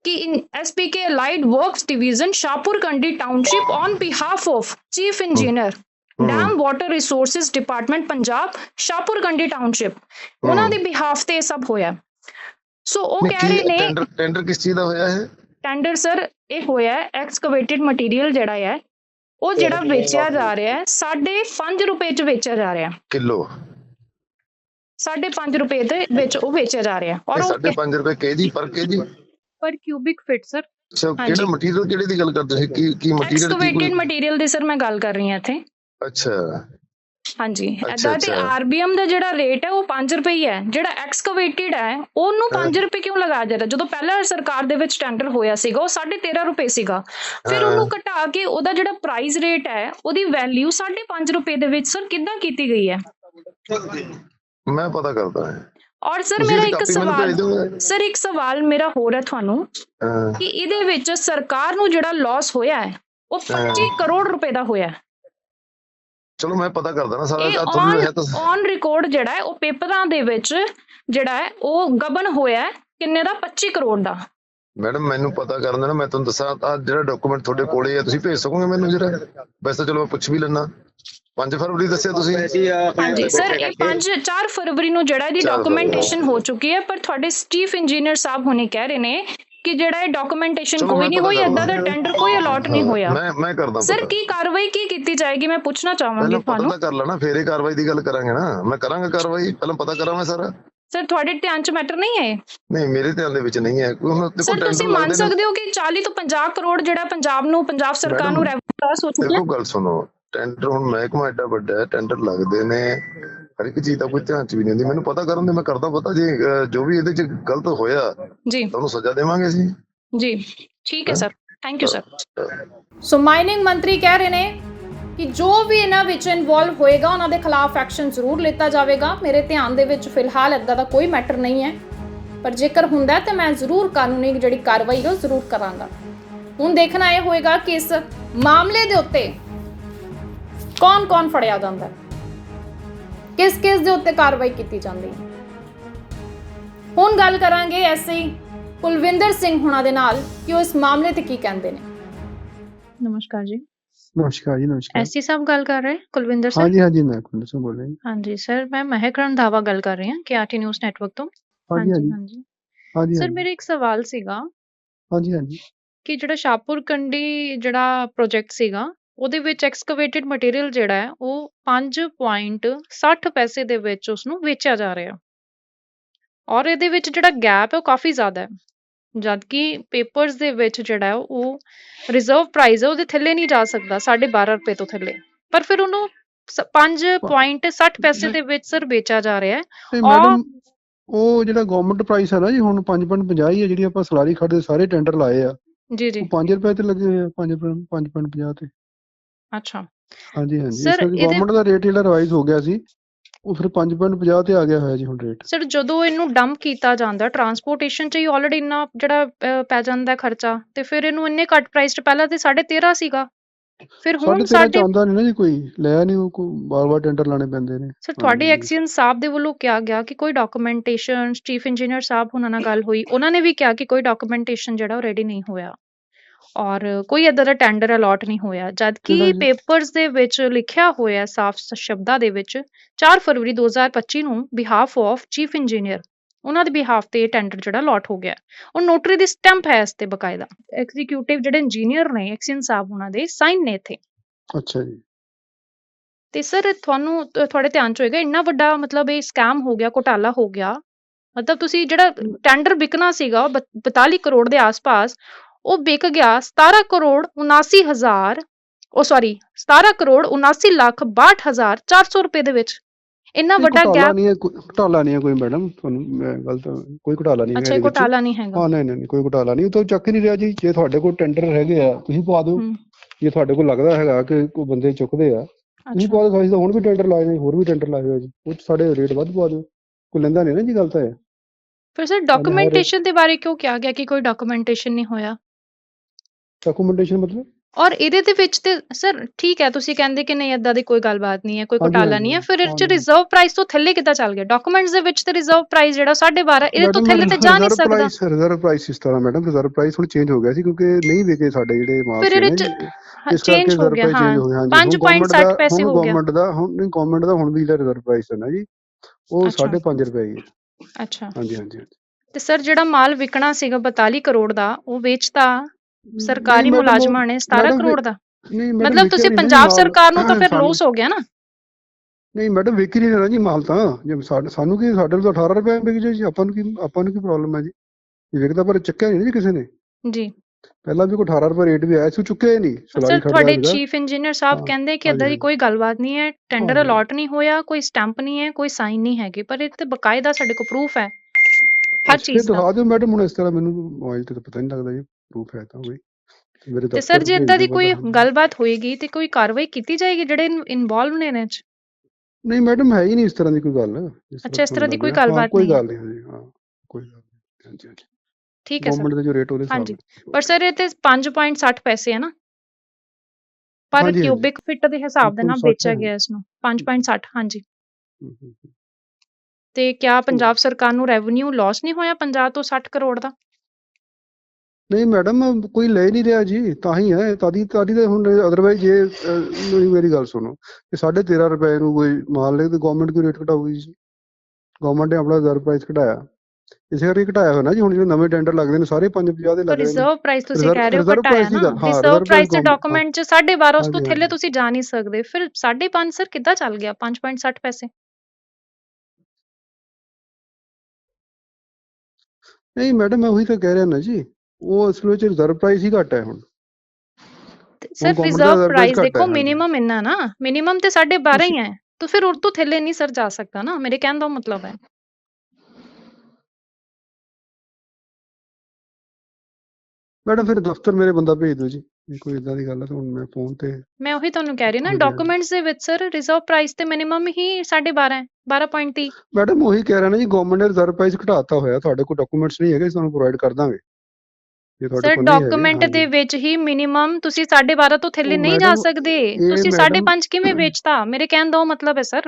Speaker 7: ਹੂੰ
Speaker 6: ਕਿ in SPK Allied Works Division Shapur Kandi Township on behalf of Chief Engineer Water Resources Department Punjab Shapur Kandi Township. ਉਹਨਾਂ ਦੇ ਬਿਹਾਫ ਤੇ ਇਹ ਸਭ ਹੋਇਆ ਸੋ ਉਹ ਕਹਿ ਰਹੇ ਨੇ
Speaker 7: ਟੈਂਡਰ ਟੈਂਡਰ ਕਿਸ ਚੀਜ਼ ਦਾ ਹੋਇਆ ਹੈ
Speaker 6: ਟੈਂਡਰ ਸਰ ਇਹ ਹੋਇਆ ਐਕਸਕੇਵੇਟਿਡ ਮਟੀਰੀਅਲ ਜਿਹੜਾ ਹੈ ਉਹ ਜਿਹੜਾ ਵੇਚਿਆ ਜਾ ਰਿਹਾ ਹੈ 5.5 ਰੁਪਏ ਚ ਵੇਚਿਆ ਜਾ ਰਿਹਾ
Speaker 7: ਕਿਲੋ
Speaker 6: 5.5 ਰੁਪਏ ਦੇ ਵਿੱਚ ਉਹ ਵੇਚਿਆ ਜਾ ਰਿਹਾ ਔਰ
Speaker 7: ਇਹ
Speaker 6: ਉਹ
Speaker 7: ਸਾਢੇ 5 ਰੁਪਏ ਕੇਜੀ ਪਰ ਕੇਜੀ
Speaker 6: ਪਰ ਕਿਊਬਿਕ ਫਿਟ ਸਰ ਹਾਂਜੀ।
Speaker 7: ਕਿਹੜਾ ਮਟੀਰੀਅਲ ਕਿਹੜੇ ਦੀ ਗੱਲ ਕਰਦੇ ਸੀ? ਕੀ ਕੀ ਮਟੀਰੀਅਲ
Speaker 6: ਐਕਸਕੇਵੇਟਿਡ ਮਟੀਰੀਅਲ ਦੀ ਸਰ ਮੈਂ ਗੱਲ ਕਰ ਰਹੀ ਹਾਂ ਇੱਥੇ।
Speaker 7: ਅੱਛਾ।
Speaker 6: ਹਾਂਜੀ।
Speaker 7: ਅੱਛਾ,
Speaker 6: ਐਦਾਂ ਤੇ। ਆਰਬੀਐਮ ਦਾ ਜਿਹੜਾ ਰੇਟ ਹੈ ਉਹ 5 ਰੁਪਏ ਹੀ ਹੈ। ਜਿਹੜਾ ਐਕਸਕੇਵੇਟਿਡ ਹੈ ਉਹਨੂੰ 5 ਰੁਪਏ ਕਿਉਂ ਲਗਾਇਆ ਜਾ ਰਿਹਾ ਜਦੋਂ ਪਹਿਲਾਂ ਸਰਕਾਰ ਦੇ ਵਿੱਚ ਟੈਂਡਰ ਹੋਇਆ ਸੀਗਾ ਉਹ 13.5 ਰੁਪਏ ਸੀਗਾ। ਫਿਰ। ਉਹਨੂੰ ਘਟਾ ਕੇ ਉਹਦਾ ਜਿਹੜਾ ਪ੍ਰਾਈਸ ਰੇਟ ਹੈ ਉਹਦੀ ਵੈਲਿਊ 5.5 ਰੁਪਏ ਦੇ ਵਿੱਚ ਸਰ ਕਿੱਦਾਂ ਕੀਤੀ ਗਈ ਹੈ?
Speaker 7: ਮੈਂ ਪਤਾ ਕਰਦਾ ਹਾਂ।
Speaker 6: ਔਰ ਸਰ ਮੇਰਾ ਇੱਕ ਸਵਾਲ? ਸਰ ਇੱਕ ਸਵਾਲ ਮੇਰਾ ਹੋਰ ਹੈ ਤੁਹਾਨੂੰ ਕਿ ਇਹਦੇ ਵਿੱਚ ਸਰਕਾਰ ਨੂੰ ਜਿਹੜਾ ਲਾਸ ਹੋਇਆ ਹੈ ਉਹ 25 ਕਰੋੜ ਰੁਪਏ ਦਾ ਹੋਇਆ ਹੈ।
Speaker 7: ਚਲੋ ਮੈਂ ਪਤਾ ਕਰਦਾ ਨਾ ਸਾਰਾ। ਤੁਹਾਨੂੰ ਹੈ ਤਾਂ
Speaker 6: ਔਨ ਰਿਕਾਰਡ ਜਿਹੜਾ ਹੈ ਉਹ ਪੇਪਰਾਂ ਦੇ ਵਿੱਚ ਜਿਹੜਾ ਹੈ ਉਹ ਗਬਨ ਹੋਇਆ ਕਿੰਨੇ ਦਾ? 25 ਕਰੋੜ ਦਾ।
Speaker 7: ਮੈਡਮ ਮੈਨੂੰ ਪਤਾ ਕਰਨ ਦੇਣਾ ਮੈਂ ਤੁਹਾਨੂੰ ਦੱਸਾਂ ਆ ਜਿਹੜਾ ਡਾਕੂਮੈਂਟ ਤੁਹਾਡੇ ਕੋਲੇ ਹੈ ਤੁਸੀਂ ਭੇਜ ਸਕੋਗੇ ਮੈਨੂੰ ਜਿਹੜਾ ਵੈਸੇ ਚਲੋ ਮੈਂ ਪੁੱਛ ਵੀ ਲੈਣਾ 5 ਫਰਵਰੀ ਦੱਸਿਆ ਤੁਸੀਂ?
Speaker 6: ਹਾਂਜੀ ਸਰ ਇਹ 5 4 ਫਰਵਰੀ ਨੂੰ ਜਿਹੜਾ ਇਹਦੀ। ਡਾਕੂਮੈਂਟੇਸ਼ਨ ਹੋ। ਚੁੱਕੀ ਹੈ ਪਰ ਤੁਹਾਡੇ ਚੀਫ ਇੰਜੀਨੀਅਰ ਸਾਹਿਬ ਹੁਣੇ ਕਹਿ ਰਹੇ ਨੇ ਕਿ ਜਿਹੜਾ ਇਹ ਡਾਕੂਮੈਂਟੇਸ਼ਨ
Speaker 7: ਚਲੋ
Speaker 6: ਕੋਈ ਨਹੀਂ
Speaker 7: ਪਤਾ
Speaker 6: ਹੋਈ ਏਦਾਂ ਦਾ। ਟੈਂਡਰ ਕੋਈ ਅਲਾਟ ਨਹੀਂ ਹੋਇਆ।
Speaker 7: ਮੈਂ ਮੈਂ ਕਰਦਾ
Speaker 6: ਸਰ
Speaker 7: ਪਤਾ।
Speaker 6: ਕੀ ਕਾਰਵਾਈ ਕੀ ਕੀਤੀ ਜਾਏਗੀ ਮੈਂ ਪੁੱਛਣਾ ਚਾਹਾਂਗੀ
Speaker 7: ਪਤਾ
Speaker 6: ਤੁਹਾਨੂੰ।
Speaker 7: ਤਾਂ ਕਰ ਲੈਣਾ ਫੇਰ ਇਹ ਕਾਰਵਾਈ ਦੀ ਗੱਲ ਕਰਾਂਗੇ ਨਾ। ਮੈਂ ਕਰਾਂਗਾ ਕਾਰਵਾਈ ਪਹਿਲਾਂ ਪਤਾ ਕਰਾਂ ਮੈਂ ਸਾਰਾ।
Speaker 6: ਸਰ ਤੁਹਾਡੇ ਧਿਆਨ 'ਚ ਮੈਟਰ ਨਹੀਂ ਹੈ
Speaker 7: ਨਹੀਂ ਮੇਰੇ ਧਿਆਨ ਦੇ ਵਿੱਚ ਨਹੀਂ ਹੈ। ਕੋਈ ਹੁਣ ਦੇਖੋ
Speaker 6: ਸਰ ਤੁਸੀਂ ਮੰਨ ਸਕਦੇ ਹੋ ਕਿ 40 ਤੋਂ 50 ਕਰੋੜ ਜਿਹੜਾ ਪੰਜਾਬ ਨੂੰ ਪੰਜਾਬ ਸਰਕਾਰ ਨੂੰ ਰੈਵਨਿਊ ਲਾਸ ਹੋ ਚੁੱਕਿਆ
Speaker 7: ਦੇਖੋ ਗੱਲ ਸੁਣੋ। ਟੈਂਡਰ ਹੁਣ ਮਹਿਕਮਾ ਐਡਾ ਵੱਡਾ ਹੈ ਟੈਂਡਰ ਲੱਗਦੇ ਨੇ। ਹਰ ਇੱਕ ਚੀਜ਼ ਦਾ ਕੋਈ ਧਿਆਨ ਚ ਵੀ ਨਹੀਂ ਹੁੰਦੀ ਮੈਨੂੰ ਪਤਾ ਕਰਨ ਦੇ ਮੈਂ ਕਰਦਾ ਪਤਾ ਜੇ ਜੋ ਵੀ ਇਹਦੇ ਚ ਗਲਤ ਹੋਇਆ
Speaker 6: ਜੀ।
Speaker 7: ਤਾਂ ਉਹਨੂੰ ਸਜ਼ਾ ਦੇਵਾਂਗੇ ਅਸੀਂ।
Speaker 4: ਜੀ। ਠੀਕ ਹੈ sir. Thank you sir
Speaker 1: so mining ਮੰਤਰੀ ਕਹਿ ਰਹੇ ਨੇ ਕਿ ਜੋ ਵੀ ਇਹਨਾਂ ਵਿੱਚ ਇਨਵੋਲਵ ਹੋਏਗਾ ਉਹਨਾਂ ਦੇ ਖਿਲਾਫ ਐਕਸ਼ਨ ਜ਼ਰੂਰ ਲਿੱਤਾ ਜਾਵੇਗਾ। ਮੇਰੇ ਧਿਆਨ ਦੇ ਵਿੱਚ ਫਿਲਹਾਲ ਇਦਾਂ ਦਾ ਕੋਈ ਮੈਟਰ ਨਹੀਂ ਹੈ। ਪਰ ਜੇਕਰ ਹੁੰਦਾ ਤਾਂ ਮੈਂ ਜ਼ਰੂਰ ਕਾਨੂੰਨੀ ਜਿਹੜੀ ਕਾਰਵਾਈ ਹੈ ਉਹ ਜ਼ਰੂਰ ਕਰਾਂਗਾ। ਹੁਣ ਦੇਖਣਾ ਇਹ ਹੋਏਗਾ ਕਿ ਇਸ ਮਾਮਲੇ ਦੇ ਉੱਤੇ ਕੌਣ-ਕੌਣ ਫੜਿਆ ਜਾਂਦਾ ਹੈ? ਕਿਸ ਕਿਸ ਦੇ ਉੱਤੇ ਕਾਰਵਾਈ ਕੀਤੀ ਜਾਂਦੀ ਹੈ? ਹੁਣ ਗੱਲ ਕਰਾਂਗੇ ਐਸਏ ਕੁਲਵਿੰਦਰ ਸਿੰਘ ਹੁਣਾਂ ਦੇ ਨਾਲ ਕਿ ਉਹ ਇਸ ਮਾਮਲੇ ਤੇ ਕੀ ਕਹਿੰਦੇ ਨੇ।
Speaker 6: ਨਮਸਕਾਰ ਜੀ।
Speaker 8: ਨਮਸਕਾਰ ਜੀ ਨਮਸਕਾਰ।
Speaker 6: ਐਸੀ ਸਾਹਿਬ ਗੱਲ ਕਰ ਰਹੇ? ਕੁਲਵਿੰਦਰ ਸਰ?
Speaker 8: ਹਾਂਜੀ ਹਾਂਜੀ ਮੈਂ ਕੁੰਦਰ ਸਿੰਘ ਬੋਲ ਰਿਹਾ ਜੀ।
Speaker 6: ਹਾਂਜੀ ਸਰ ਮੈਂ ਮਹਿਕ ਰੰਧਾਵਾ ਗੱਲ ਕਰ ਰਹੀ ਹਾਂ ਕੇਆਰਟੀ ਨਿਊਜ਼ ਨੈਟਵਰਕ ਤੋਂ।
Speaker 8: ਹਾਂਜੀ ਹਾਂਜੀ।
Speaker 6: ਹਾਂਜੀ
Speaker 8: ਹਾਂਜੀ।
Speaker 6: ਸਰ ਮੇਰੇ ਇੱਕ ਸਵਾਲ ਸੀਗਾ
Speaker 8: ਹਾਂਜੀ ਹਾਂਜੀ।
Speaker 6: ਕਿ ਜਿਹੜਾ ਸ਼ਾਹਪੁਰ ਕੰਡੀ ਜਿਹੜਾ ਪ੍ਰੋਜੈਕਟ ਸੀਗਾ ਉਹਦੇ ਵਿੱਚ ਐਕਸਕੇਵੇਟਿਡ ਮਟੀਰੀਅਲ ਜਿਹੜਾ ਹੈ ਉਹ 5.60 ਪੈਸੇ ਦੇ ਵਿੱਚ ਉਸ ਨੂੰ ਵੇਚਿਆ ਜਾ ਰਿਹਾ। ਔਰ ਇਹਦੇ ਵਿੱਚ ਜਿਹੜਾ ਗੈਪ ਹੈ ਉਹ ਕਾਫੀ ਜ਼ਿਆਦਾ ਹੈ। ਜਦ ਕਿ ਪੇਪਰਸ ਦੇ ਵਿੱਚ ਜਿਹੜਾ ਉਹ ਰਿਜ਼ਰਵ ਪ੍ਰਾਈਸ ਹੈ ਉਹਦੇ ਥੱਲੇ ਨਹੀਂ ਜਾ ਸਕਦਾ 12.5 ਰੁਪਏ ਤੋਂ ਥੱਲੇ। ਪਰ ਫਿਰ ਉਹਨੂੰ ਸ- 5.60 ਪੈਸੇ ਦੇ ਵਿੱਚ ਸਰ ਵੇਚਿਆ ਜਾ ਰਿਹਾ ਹੈ। ਔਰ-
Speaker 8: ਉਹ ਜਿਹੜਾ ਗਵਰਨਮੈਂਟ ਪ੍ਰਾਈਸ ਹੈ ਨਾ ਜੀ ਹੁਣ 5.50 ਹੀ ਹੈ ਜਿਹੜੀ ਆਪਾਂ ਸਲਾਰੀ ਖੜਦੇ ਸਾਰੇ ਟੈਂਡਰ ਲਾਏ ਆ।
Speaker 6: ਜੀ ਜੀ।
Speaker 8: ਉਹ 5 ਰੁਪਏ ਤੇ ਲੱਗੇ ਹੋਏ ਆ 5 5.50 ਤੇ।
Speaker 6: ਅੱਛਾ।
Speaker 8: ਹਾਂਜੀ ਹਾਂਜੀ।
Speaker 6: ਇਹਦੇ-
Speaker 8: ਗਵਰਨਮੈਂਟ ਦਾ ਰੇਟ ਜਿਹੜਾ ਰਿਵਾਈਜ਼ ਹੋ ਗਿਆ ਸੀ ਉਹ ਫਿਰ 5.50 ਤੇ ਆ ਗਿਆ ਹੋਇਆ ਜੀ ਹੁਣ ਰੇਟ
Speaker 6: ਸਰ ਜਦੋਂ ਇਹਨੂੰ ਡੰਪ ਕੀਤਾ ਜਾਂਦਾ ਟਰਾਂਸਪੋਰਟੇਸ਼ਨ ਚ ਹੀ ਆਲਰੇਡੀ ਇੰਨਾ ਜਿਹੜਾ ਪੈ ਜਾਂਦਾ ਖਰਚਾ ਤੇ ਫਿਰ ਇਹਨੂੰ ਇੰਨੇ ਘੱਟ ਪ੍ਰਾਈਸ ਤੇ ਪਹਿਲਾਂ ਤੇ 13.5 ਸੀਗਾ। ਫਿਰ ਹੁਣ
Speaker 8: ਸਾਡੇ ਚਾਹੁੰਦਾ ਨਹੀਂ ਨਾ ਜੀ ਕੋਈ ਲਿਆ ਨਹੀਂ ਉਹ ਬਾਰ-ਬਾਰ ਟੈਂਡਰ ਲਾਣੇ ਪੈਂਦੇ ਨੇ।
Speaker 6: ਸਰ ਤੁਹਾਡੇ। ਐਕਸੀਅਨ ਸਾਹਿਬ ਦੇ ਵੱਲੋਂ ਕਿਹਾ ਗਿਆ ਕਿ ਕੋਈ ਡਾਕੂਮੈਂਟੇਸ਼ਨ ਚੀਫ ਇੰਜੀਨੀਅਰ ਸਾਹਿਬ ਉਹਨਾਂ ਨਾਲ ਗੱਲ ਹੋਈ ਉਹਨਾਂ ਨੇ ਵੀ ਕਿਹਾ ਕਿ ਕੋਈ ਡਾਕੂਮੈਂਟੇਸ਼ਨ ਜਿਹੜਾ ਉਹ ਰੈਡੀ ਨਹੀਂ ਹੋਇਆ। ਔਰ ਕੋਈ ਏਦਾਂ ਦਾ ਟੈਂਡਰ ਅਲਾਟ ਨਹੀਂ ਹੋਇਆ ਜਦ ਕਿ
Speaker 8: ਕਿਹੜਾ ਜੀ?
Speaker 6: ਪੇਪਰਸ ਦੇ ਵਿੱਚ ਲਿਖਿਆ ਹੋਇਆ ਸਾਫ਼ ਸ਼ਬਦਾਂ ਦੇ ਵਿੱਚ 4 ਫਰਵਰੀ 2025 ਨੂੰ ਬਿਹਾਫ ਆਫ ਚੀਫ ਇੰਜੀਨੀਅਰ ਉਹਨਾਂ ਦੇ ਬਿਹਾਫ ਤੇ ਟੈਂਡਰ ਜਿਹੜਾ ਅਲਾਟ ਹੋ ਗਿਆ। ਉਹ ਨੋਟਰੀ ਦੀ ਸਟੈਂਪ ਹੈ ਇਸ ਤੇ ਬਕਾਇਦਾ। ਐਗਜ਼ੀਕਿਊਟਿਵ ਜਿਹੜੇ ਇੰਜੀਨੀਅਰ ਨੇ ਐਕਸੀਅਨ ਸਾਹਿਬ ਉਹਨਾਂ ਦੇ ਸਾਈਨ ਨੇ ਇੱਥੇ।
Speaker 8: ਅੱਛਾ ਜੀ।
Speaker 6: ਤੇ ਸਰ ਤੁਹਾਨੂੰ ਤ- ਤੁਹਾਡੇ ਧਿਆਨ ਚ ਹੋਏਗਾ ਇੰਨਾ ਵੱਡਾ ਮਤਲਬ ਇਹ ਸਕੈਮ ਹੋ ਗਿਆ ਘੁਟਾਲਾ ਹੋ ਗਿਆ। ਮਤਲਬ ਤੁਸੀਂ ਜਿਹੜਾ ਟੈਂਡਰ ਵਿਕਣਾ ਸੀਗਾ ਉਹ ਬਤ- 42 ਕਰੋੜ ਦੇ ਆਸ-ਪਾਸ ਉਹ ਵਿਕ ਗਿਆ 17 ਕਰੋੜ 79 ਹਜ਼ਾਰ ਉਹ ਸੌਰੀ 17 ਕਰੋੜ 79 ਲੱਖ 62 ਹਜ਼ਾਰ 400 ਰੁਪਏ ਦੇ ਵਿੱਚ। ਇੰਨਾ ਵੱਡਾ ਗੈਪ
Speaker 8: ਨਹੀਂ ਹੈ ਕੋਈ ਘੁਟਾਲਾ ਨਹੀਂ ਹੈ ਕੋਈ ਮੈਡਮ ਤੁਹਾਨੂੰ ਮੈਂ ਗਲਤ ਕੋਈ ਘੁਟਾਲਾ ਨਹੀਂ
Speaker 6: ਅੱਛਾ
Speaker 8: ਹੈ ਵਿੱਚ।
Speaker 6: ਘੁਟਾਲਾ ਨਹੀਂ ਹੈਗਾ।
Speaker 8: ਹਾਂ ਨਹੀਂ ਨਹੀਂ ਕੋਈ ਘੁਟਾਲਾ ਨਹੀਂ ਉਹ ਤਾਂ ਚੱਕ ਹੀ ਨਹੀਂ ਰਿਹਾ ਜੀ ਜੇ ਤੁਹਾਡੇ ਕੋਲ ਟੈਂਡਰ ਹੈਗੇ ਆ ਤੁਸੀਂ ਪਵਾ ਦਿਓ।
Speaker 6: ਹੂੰ।
Speaker 8: ਜੇ ਤੁਹਾਡੇ ਕੋਲ ਲੱਗਦਾ ਹੈਗਾ ਕਿ ਕੋਈ ਬੰਦੇ ਚੁੱਕਦੇ ਆ ਤੁਸੀਂ
Speaker 6: ਅੱਛਾ।
Speaker 8: ਪਵਾ ਦਿਓ ਤਾਂ ਹੁਣ ਵੀ ਟੈਂਡਰ ਲਾਏ ਨੇ ਹੋਰ ਵੀ ਟੈਂਡਰ ਲਾਏ ਹੋਏ ਜੀ ਉਹ ਸਾਡੇ ਰੇਟ ਵੱਧ ਪਵਾ ਦਿਓ। ਕੋਈ ਲੈਂਦਾ ਨਹੀਂ ਨਾ ਜੀ ਗੱਲ ਤਾਂ ਇਹ।
Speaker 6: ਫਿਰ ਸਰ ਡਾਕੂਮੈਂਟੇਸ਼ਨ ਦੇ ਬਾਰੇ ਕਿਉਂ ਕਿਹਾ ਗਿਆ ਕਿ ਕੋਈ ਡਾਕੂਮੈਂਟੇਸ਼ਨ ਨਹੀਂ ਹੋਇਆ?
Speaker 8: ਡਾਕੂਮੈਂਟੇਸ਼ਨ ਮਤਲਬ?
Speaker 6: ਔਰ ਇਹਦੇ ਦੇ ਵਿੱਚ ਤੇ ਸਰ ਠੀਕ ਹੈ ਤੁਸੀਂ ਕਹਿੰਦੇ ਕਿ ਨਹੀਂ ਏਦਾਂ ਦੀ ਕੋਈ ਗੱਲਬਾਤ ਨਹੀਂ ਹੈ ਕੋਈ
Speaker 8: ਹਾਂਜੀ,
Speaker 6: ਘੁਟਾਲਾ ਨਹੀਂ ਹੈ ਫਿਰ ਇਹਦੇ ਚ
Speaker 8: ਹਾਂਜੀ।
Speaker 6: ਰਿਜ਼ਰਵ ਪ੍ਰਾਈਸ ਤੋਂ ਥੱਲੇ ਕਿੱਦਾਂ ਚੱਲ ਗਿਆ? ਡਾਕੂਮੈਂਟਸ ਦੇ ਵਿੱਚ ਤੇ ਰਿਜ਼ਰਵ ਪ੍ਰਾਈਸ ਜਿਹੜਾ 12.5 ਇਹਦੇ ਤੋਂ ਥੱਲੇ ਤੇ ਜਾ ਨਹੀਂ ਸਕਦਾ।
Speaker 8: ਰਿਜ਼ਰਵ ਪ੍ਰਾਈਸ ਇਸ ਤਰ੍ਹਾਂ ਮੈਡਮ ਰਿਜ਼ਰਵ ਪ੍ਰਾਈਸ ਹੁਣ ਚੇਂਜ ਹੋ ਗਿਆ ਸੀ ਕਿਉਂਕਿ ਨਹੀਂ ਵਿਕੇ ਸਾਡੇ ਜਿਹੜੇ ਮਾਲ
Speaker 6: ਫਿਰ ਇਹਦੇ ਚ ਚੇਂਜ ਹੋ ਗਿਆ ਹਾਂ
Speaker 8: ਚੇਂਜ ਹੋ। ਗਿਆ ਹਾਂਜੀ।
Speaker 6: 5.60 ਪੈਸੇ ਹੋ ਗਿਆ।
Speaker 8: ਗਵਰਨਮੈਂਟ ਦਾ ਹੁਣ ਨਹੀਂ ਗਵਰਨਮੈਂਟ ਦਾ ਹੁਣ ਵੀ ਜਿਹੜਾ ਰਿਜ਼ਰਵ ਪ੍ਰਾਈਸ ਹੈ ਨਾ ਜੀ ਉਹ
Speaker 6: ਅੱਛਾ।
Speaker 8: 5.5 ਰੁਪਏ ਹੀ ਹੈ।
Speaker 6: ਅੱਛਾ।
Speaker 8: ਹਾਂਜੀ ਹਾਂਜੀ।
Speaker 6: ਤੇ ਸਰ ਜਿਹੜਾ ਮਾਲ ਵਿਕਣਾ ਸੀਗਾ 42 ਕਰੋੜ ਦਾ ਉਹ ਵੇਚਤਾ ਸਰਕਾਰੀ ਮੁਲਾਜ਼ਮਾਂ ਨੇ 17
Speaker 8: madam,
Speaker 6: ਕਰੋੜ ਦਾ। ਮਤਲਬ ਤੁਸੀਂ ਪੰਜਾਬ। ਸਰਕਾਰ ਨੂੰ ਤਾਂ ਫਿਰ ਲੋਸ ਹੋ ਗਿਆ ਨਾ।
Speaker 8: ਨਹੀਂ ਮੈਡਮ ਵਿਕ ਹੀ ਨਹੀਂ ਰਿਹਾ ਜੀ ਮਾਲ ਤਾਂ। ਜੇ ਸਾਨੂੰ ਕੀ ਸਾਡੇ ਨੂੰ ਤਾਂ 18 ਰੁਪਏ ਵਿਕ ਜੇ ਜੀ ਆਪਾਂ ਨੂੰ ਕੀ ਆਪਾਂ ਨੂੰ ਕੀ ਪ੍ਰੋਬਲਮ ਹੈ ਜੀ? ਇਹ ਵਿਕਦਾ ਪਰ ਚੱਕਿਆ ਨਹੀਂ ਜੀ ਕਿਸੇ ਨੇ।
Speaker 6: ਜੀ।
Speaker 8: ਪਹਿਲਾਂ ਵੀ ਕੋਈ 18 ਰੁਪਏ ਰੇਟ ਵੀ ਆਇਆ ਸੀ ਚੁੱਕਿਆ ਹੀ ਨਹੀਂ।
Speaker 6: ਸਰ ਤੁਹਾਡੇ ਚੀਫ ਇੰਜੀਨੀਅਰ ਸਾਹਿਬ ਕਹਿੰਦੇ ਕਿ ਇਦਾਂ ਦੀ। ਕੋਈ ਗੱਲਬਾਤ ਨਹੀਂ ਹੈ ਟੈਂਡਰ। ਅਲਾਟ ਨਹੀਂ ਹੋਇਆ ਕੋਈ ਸਟੈਂਪ ਨਹੀਂ ਹੈ ਕੋਈ ਸਾਈਨ ਨਹੀਂ ਹੈਗੇ ਪਰ ਇਹ ਤੇ ਬਕਾਇਦਾ ਸਾਡੇ ਕੋਲ ਪ੍ਰੂਫ ਹੈ। ਹਰ ਚੀਜ਼ ਦਾ।
Speaker 8: ਦਿਖਾ ਦਿਓ ਮੈਡਮ ਹੁਣ ਇਸ ਤਰ੍ਹਾਂ ਮੈਨੂੰ ਮੋਬਾਈਲ ਤੇ ਤਾਂ ਪਤਾ ਨਹੀਂ ਲੱਗਦਾ ਜੀ। ਪ੍ਰੂਫ ਹੈ ਤਾਂ ਕੋਈ ਮੇਰੇ
Speaker 6: ਤੇ ਸਰ
Speaker 8: ਦਫ਼ਤਰ
Speaker 6: ਜੇ
Speaker 8: ਭੇਜ
Speaker 6: ਦੀ
Speaker 8: ਦਿਓ
Speaker 6: ਕੋਈ
Speaker 8: ਪਤਾ।
Speaker 6: ਗੱਲਬਾਤ ਹੋਏਗੀ ਤੇ ਕੋਈ ਕਾਰਵਾਈ ਕੀਤੀ ਜਾਏਗੀ ਜਿਹੜੇ ਇਨਵੋਲਵ ਨੇ ਇਹਨਾਂ ਚ
Speaker 8: ਨਹੀਂ ਮੈਡਮ ਹੈ ਹੀ ਨਹੀਂ ਇਸ ਤਰ੍ਹਾਂ ਦੀ ਕੋਈ ਗੱਲ ਜਿਸ
Speaker 6: ਅੱਛਾ, ਇਸ ਤਰ੍ਹਾਂ ਦੀ ਕੋਈ
Speaker 8: ਰਿਹਾ। ਹਾਂ,
Speaker 6: ਗੱਲਬਾਤ
Speaker 8: ਕੋਈ
Speaker 6: ਨਹੀਂ ਹੈ।
Speaker 8: ਗੱਲ ਨਹੀਂ ਹਾਂਜੀ ਹਾਂ ਕੋਈ ਗੱਲ ਨਹੀਂ ਹਾਂਜੀ ਹਾਂਜੀ
Speaker 6: ਠੀਕ ਹੈ ਸਰ
Speaker 8: ਗਵਰਨਮੈਂਟ ਦਾ ਜੋ ਰੇਟ ਉਹਦੇ ਹਿਸਾਬ
Speaker 6: ਹਾਂਜੀ।
Speaker 8: ਨਾਲ
Speaker 6: ਪਰ ਸਰ ਇਹ ਤੇ 5.60 ਪੈਸੇ ਹੈ ਨਾ ਪਰ
Speaker 8: ਹਾਂਜੀ, ਹਾਂਜੀ।
Speaker 6: ਕਿਊਬਿਕ ਫਿਟ ਦੇ ਹਿਸਾਬ ਦੇ ਨਾਲ
Speaker 8: 5.60
Speaker 6: ਵੇਚਿਆ। ਗਿਆ ਇਸ ਨੂੰ 5.60 ਹਾਂਜੀ। ਤੇ ਕਿਆ ਪੰਜਾਬ ਸਰਕਾਰ ਨੂੰ ਰੈਵਨਿਊ ਲਾਸ ਨਹੀਂ ਹੋਇਆ 50 ਤੋਂ 60 ਕਰੋੜ ਦਾ
Speaker 8: ਨਹੀਂ ਮੈਡਮ ਕੋਈ ਲੈ ਨਹੀਂ ਰਿਹਾ ਜੀ ਤਾਂ ਹੀ ਹੈ ਤਾਦੀ ਤਾਦੀ ਤਾਂ ਹੁਣ ਅਦਰਵਾਈਜ਼ ਜੇ ਮੇਰੀ ਮੇਰੀ ਗੱਲ ਸੁਣੋ ਕਿ 13.5 ਰੁਪਏ ਨੂੰ ਕੋਈ ਮਾਲ ਲੈ ਤੇ ਗਵਰਨਮੈਂਟ ਕਿਉਂ ਰੇਟ ਘਟਾਊਗੀ ਜੀ? ਗਵਰਨਮੈਂਟ ਨੇ ਆਪਣਾ ਰਿਜ਼ਰਵ ਪ੍ਰਾਈਸ ਘਟਾਇਆ। ਇਸੇ ਕਰਕੇ ਘਟਾਇਆ ਹੋਇਆ ਨਾ ਜੀ ਹੁਣ ਜਿਹੜੇ ਨਵੇਂ ਟੈਂਡਰ ਲੱਗਦੇ ਨੇ ਸਾਰੇ 5.50 ਦੇ
Speaker 6: ਪਰ
Speaker 8: ਲੱਗ ਰਹੇ ਨੇ।
Speaker 6: ਰਿਜ਼ਰਵ ਪ੍ਰਾਈਸ ਤੁਸੀਂ ਕਹਿ ਰਹੇ ਹੋ ਘਟਾਇਆ ਨਾ। ਰਿਜ਼ਰਵ ਪ੍ਰਾਈਸ ਦੇ ਡਾਕੂਮੈਂਟ ਚ 12.5 ਉਸ ਤੋਂ ਥੱਲੇ। ਤੁਸੀਂ ਜਾ ਨਹੀਂ ਸਕਦੇ। ਫਿਰ 5.5 ਸਰ ਕਿੱਦਾਂ ਚੱਲ ਗਿਆ? 5.60 ਪੈਸੇ।
Speaker 8: ਨਹੀਂ ਮੈਡਮ ਮੈਂ ਉਹੀ ਤਾਂ ਕਹਿ ਰਿਹਾ ਨਾ ਜੀ। ਉਹ ਅਸਲ ਵਿੱਚ ਰਿਜ਼ਰਵ ਪ੍ਰਾਈਸ ਹੀ ਘੱਟ ਹੈ ਹੁਣ।
Speaker 6: ਸਰ
Speaker 8: government ਦਾ
Speaker 6: ਰਿਜ਼ਰਵ ਪ੍ਰਾਈਸ ਦੇਖੋ। ਮਿਨੀਮਮ ਇੰਨਾ ਨਾ ਮਿਨੀਮਮ ਤੇ 12.5 ਹੀ ਹੈ। ਤਾਂ ਫਿਰ ਤੋਂ ਥੱਲੇ ਨਹੀਂ ਸਰ ਜਾ ਸਕਦਾ ਨਾ ਮੇਰੇ ਕਹਿਣ ਦਾ ਮਤਲਬ ਹੈ।
Speaker 8: ਮੈਡਮ ਫਿਰ ਦਫ਼ਤਰ ਮੇਰੇ ਬੰਦਾ ਭੇਜ ਦਿਓ ਜੀ। ਕੋਈ ਇਦਾਂ ਦੀ ਗੱਲ ਹੈ ਤਾਂ ਹੁਣ ਮੈਂ ਫੋਨ ਤੇ
Speaker 6: ਮੈਂ ਉਹੀ ਤੁਹਾਨੂੰ ਕਹਿ ਰਹੀ ਨਾ। ਡਾਕੂਮੈਂਟਸ ਦੇ ਵਿੱਚ ਸਰ ਰਿਜ਼ਰਵ ਪ੍ਰਾਈਸ ਤੇ ਮਿਨੀਮਮ ਹੀ 12.5 ਹੈ 12.30
Speaker 8: ਮੈਡਮ ਉਹੀ ਕਹਿ ਰਿਹਾ ਨਾ ਜੀ ਗਵਰਨਮੈਂਟ ਨੇ ਰਿਜ਼ਰਵ ਪ੍ਰਾਈਸ ਘਟਾਤਾ ਹੋਇਆ ਤੁਹਾਡੇ ਕੋਲ ਡਾਕੂਮੈਂਟਸ ਨਹੀਂ ਹੈਗੇ ਤੁਹਾਨੂੰ ਪ੍ਰੋਵਾਈਡ ਕਰ ਦਾਂਗੇ। ਜੇ ਤੁਹਾਡੇ
Speaker 6: ਸਰ
Speaker 8: ਕੋਲ ਨਹੀਂ ਹੈਗੇ,
Speaker 6: ਡਾਕੂਮੈਂਟ ਦੇ। ਵਿੱਚ ਹੀ ਮਿਨੀਮਮ ਤੁਸੀਂ 12.5 ਤੋਂ ਥੱਲੇ ਨਹੀਂ ਜਾ ਸਕਦੇ।
Speaker 8: ਇਹ
Speaker 6: ਤੁਸੀਂ
Speaker 8: ਮੈਡਮ-
Speaker 6: 5.5 ਕਿਵੇਂ ਵੇਚਤਾ? ਮੇਰੇ ਕਹਿਣ ਦਾ ਉਹ ਮਤਲਬ ਹੈ ਸਰ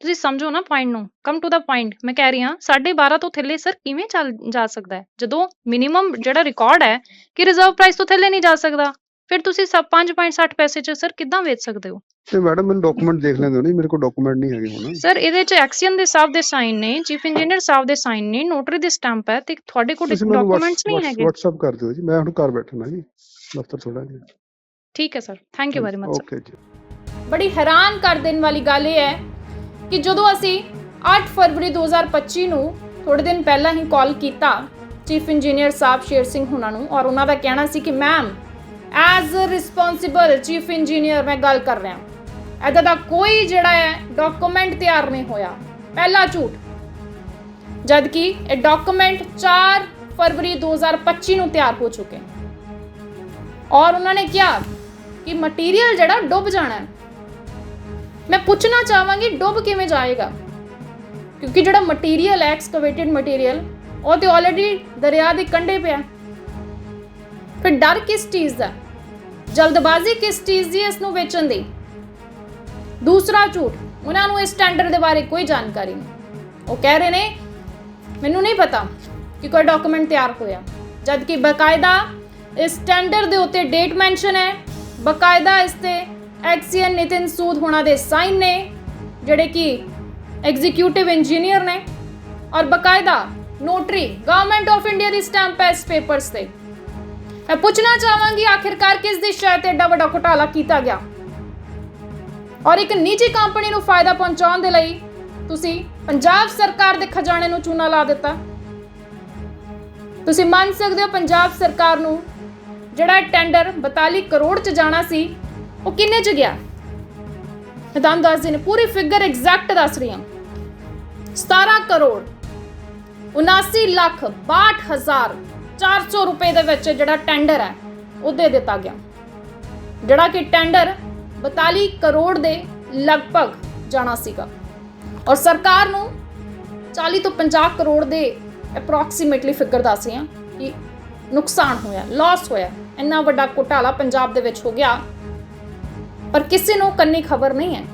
Speaker 6: ਤੁਸੀਂ ਸਮਝੋ ਨਾ ਪੁਆਇੰਟ ਨੂੰ। ਕਮ ਟੂ ਦਾ ਪੁਆਇੰਟ ਮੈਂ ਕਹਿ ਰਹੀ ਹਾਂ 12.5 ਤੋਂ ਥੱਲੇ ਸਰ ਕਿਵੇਂ ਚੱਲ ਜਾ ਸਕਦਾ ਹੈ? ਜਦੋਂ ਮਿਨੀਮਮ ਜਿਹੜਾ ਰਿਕਾਰਡ ਹੈ ਕਿ ਰਿਜ਼ਰਵ ਪ੍ਰਾਈਸ ਤੋਂ ਥੱਲੇ ਨਹੀਂ ਜਾ ਸਕਦਾ। ਫਿਰ ਤੁਸੀਂ ਸਭ 5.60 ਪੈਸੇ ਚ ਸਰ ਕਿੱਦਾਂ ਵੇਚ ਸਕਦੇ ਹੋ?
Speaker 8: ਤੇ ਮੈਡਮ ਮੈਨੂੰ ਡਾਕੂਮੈਂਟ ਦੇਖ ਲੈਂਦੇ ਹੋ ਨਹੀਂ ਮੇਰੇ ਕੋਲ ਡਾਕੂਮੈਂਟ ਨਹੀਂ ਹੈਗੇ ਹੁਣ।
Speaker 6: ਸਰ ਇਹਦੇ ਚ ਐਕਸੀਅਨ ਦੇ ਸਾਹਿਬ ਦੇ ਸਾਈਨ ਨੇ ਚੀਫ ਇੰਜੀਨੀਅਰ ਸਾਹਿਬ ਦੇ ਸਾਈਨ ਨੇ ਨੋਟਰੀ ਦੇ ਸਟੈਂਪ ਹੈ ਤੇ ਤੁਹਾਡੇ ਕੋਲ
Speaker 8: ਤੁਸੀਂ ਮੈਨੂੰ
Speaker 6: ਡਾਕੂਮੈਂਟਸ ਨਹੀਂ ਹੈਗੇ।
Speaker 8: WhatsApp ਕਰ ਦਿਓ ਜੀ ਮੈਂ ਹੁਣ ਘਰ ਬੈਠਾ ਨਾ ਜੀ ਦਫ਼ਤਰ ਥੋੜਾ ਜਿਹਾ।
Speaker 6: ਠੀਕ ਹੈ sir thank you very much sir
Speaker 8: okay ਜੀ।
Speaker 1: ਬੜੀ ਹੈਰਾਨ ਕਰ ਦੇਣ ਵਾਲੀ ਗੱਲ ਇਹ ਹੈ ਕਿ ਜਦੋਂ ਅਸੀਂ 8 ਫਰਵਰੀ 2025 ਨੂੰ ਥੋੜੇ ਦਿਨ ਪਹਿਲਾਂ ਹੀ ਕਾਲ ਕੀਤਾ ਚੀਫ ਇੰਜੀਨੀਅਰ ਸਾਹਿਬ ਸ਼ੇਰ ਸਿੰਘ ਹੁਣਾਂ ਨੂੰ ਔਰ ਉਹਨਾਂ ਦਾ ਕਹਿਣਾ ਸੀ ਕਿ ma'am as a responsible chief engineer ਮੈਂ ਗੱਲ ਕਰ ਰਿਹਾ ਇਹਦਾ ਦਾ ਕੋਈ ਜਿਹੜਾ ਹੈ ਡਾਕੂਮੈਂਟ ਤਿਆਰ ਨਹੀਂ ਹੋਇਆ। ਪਹਿਲਾ ਝੂਠ। ਜਦ ਕਿ ਇਹ ਡਾਕੂਮੈਂਟ 4 ਫਰਵਰੀ 2025 ਨੂੰ ਤਿਆਰ ਹੋ ਚੁੱਕੇ ਔਰ ਉਹਨਾਂ ਨੇ ਕਿਹਾ ਕਿ ਮਟੀਰੀਅਲ ਜਿਹੜਾ ਡੁੱਬ ਜਾਣਾ ਹੈ। ਮੈਂ ਪੁੱਛਣਾ ਚਾਹਾਂਗੀ, ਡੁੱਬ ਕਿਵੇਂ ਜਾਏਗਾ? ਕਿਉਂਕਿ ਜਿਹੜਾ ਮਟੀਰੀਅਲ ਹੈ ਐਕਸਕੇਵੇਟਿਡ ਮਟੀਰੀਅਲ ਉਹ ਤੇ ਆਲਰੇਡੀ ਦਰਿਆ ਦੇ ਕੰਢੇ ਪਿਆ। ਫਿਰ ਡਰ ਕਿਸ ਚੀਜ਼ ਦਾ? ਜਲਦਬਾਜ਼ੀ ਕਿਸ ਚੀਜ਼ ਦੀ ਇਸ ਨੂੰ ਵੇਚਣ ਦੀ? ਦੂਸਰਾ ਝੂਠ, ਉਹਨਾਂ ਨੂੰ ਇਸ ਟੈਂਡਰ ਦੇ ਬਾਰੇ ਕੋਈ ਜਾਣਕਾਰੀ ਨਹੀਂ। ਉਹ ਕਹਿ ਰਹੇ ਨੇ, ਮੈਨੂੰ ਨਹੀਂ ਪਤਾ ਕਿ ਕੋਈ ਡਾਕੂਮੈਂਟ ਤਿਆਰ ਹੋਇਆ। ਜਦ ਕਿ ਬਕਾਇਦਾ ਇਸ ਟੈਂਡਰ ਦੇ ਉੱਤੇ ਡੇਟ ਮੈਂਸ਼ਨ ਹੈ, ਬਕਾਇਦਾ ਇਸ ਤੇ ਐਕਸੀਐਨ ਨਿਤਿਨ ਸੂਦ ਹੋਣਾ ਦੇ ਸਾਈਨ ਨੇ, ਜਿਹੜੇ ਕਿ ਐਗਜ਼ੀਕਿਊਟਿਵ ਇੰਜੀਨੀਅਰ ਨੇ। ਔਰ ਬਕਾਇਦਾ ਨੋਟਰੀ ਗਵਰਨਮੈਂਟ ਆਫ ਇੰਡੀਆ ਦੀ ਸਟੈਂਪ ਹੈ ਇਸ ਪੇਪਰਸ ਤੇ। ਮੈਂ ਪੁੱਛਣਾ ਚਾਹਾਂਗੀ ਆਖਿਰਕਾਰ ਕਿਸ ਦੀ ਸ਼ਾਇਦ ਐਡਾ ਵੱਡਾ ਘੁਟਾਲਾ ਕੀਤਾ ਗਿਆ? ਔਰ ਇੱਕ ਨਿੱਜੀ ਕੰਪਨੀ ਨੂੰ ਫਾਇਦਾ ਪਹੁੰਚਾਉਣ ਦੇ ਲਈ ਤੁਸੀਂ ਪੰਜਾਬ ਸਰਕਾਰ ਦੇ ਖਜ਼ਾਨੇ ਨੂੰ ਚੂਨਾ ਲਾ ਦਿੱਤਾ। ਤੁਸੀਂ ਮੰਨ ਸਕਦੇ ਹੋ ਪੰਜਾਬ ਸਰਕਾਰ ਨੂੰ ਜਿਹੜਾ ਟੈਂਡਰ 42 ਕਰੋੜ ਚ ਜਾਣਾ ਸੀ, ਉਹ ਕਿੰਨੇ ਚ ਗਿਆ? ਮੈਂ ਤੁਹਾਨੂੰ ਦੱਸ ਦਿੰਦੀ ਪੂਰੀ ਫਿਗਰ ਐਗਜ਼ੈਕਟ ਦੱਸ ਰਹੀ ਹਾਂ। 17 ਕਰੋੜ 79 ਲੱਖ 62 ਹਜ਼ਾਰ 400 ਰੁਪਏ ਦੇ ਵਿੱਚ ਜਿਹੜਾ ਟੈਂਡਰ ਹੈ, ਉਹ ਦੇ ਦਿੱਤਾ ਗਿਆ। ਜਿਹੜਾ ਕਿ ਟੈਂਡਰ 42 ਕਰੋੜ ਦੇ ਲਗਭਗ ਜਾਣਾ ਸੀਗਾ। ਔਰ ਸਰਕਾਰ ਨੂੰ 40 ਤੋਂ 50 ਕਰੋੜ ਦੇ ਅਪਰੋਕਸੀਮੇਟਲੀ ਫਿਗਰ ਦੱਸ ਰਹੀ ਹਾਂ ਕਿ ਨੁਕਸਾਨ ਹੋਇਆ ਲਾਸ ਹੋਇਆ। ਇੰਨਾ ਵੱਡਾ ਘੁਟਾਲਾ ਪੰਜਾਬ ਦੇ ਵਿੱਚ ਹੋ ਗਿਆ। ਪਰ ਕਿਸੇ ਨੂੰ ਕੰਨੀ ਖਬਰ ਨਹੀਂ ਹੈ।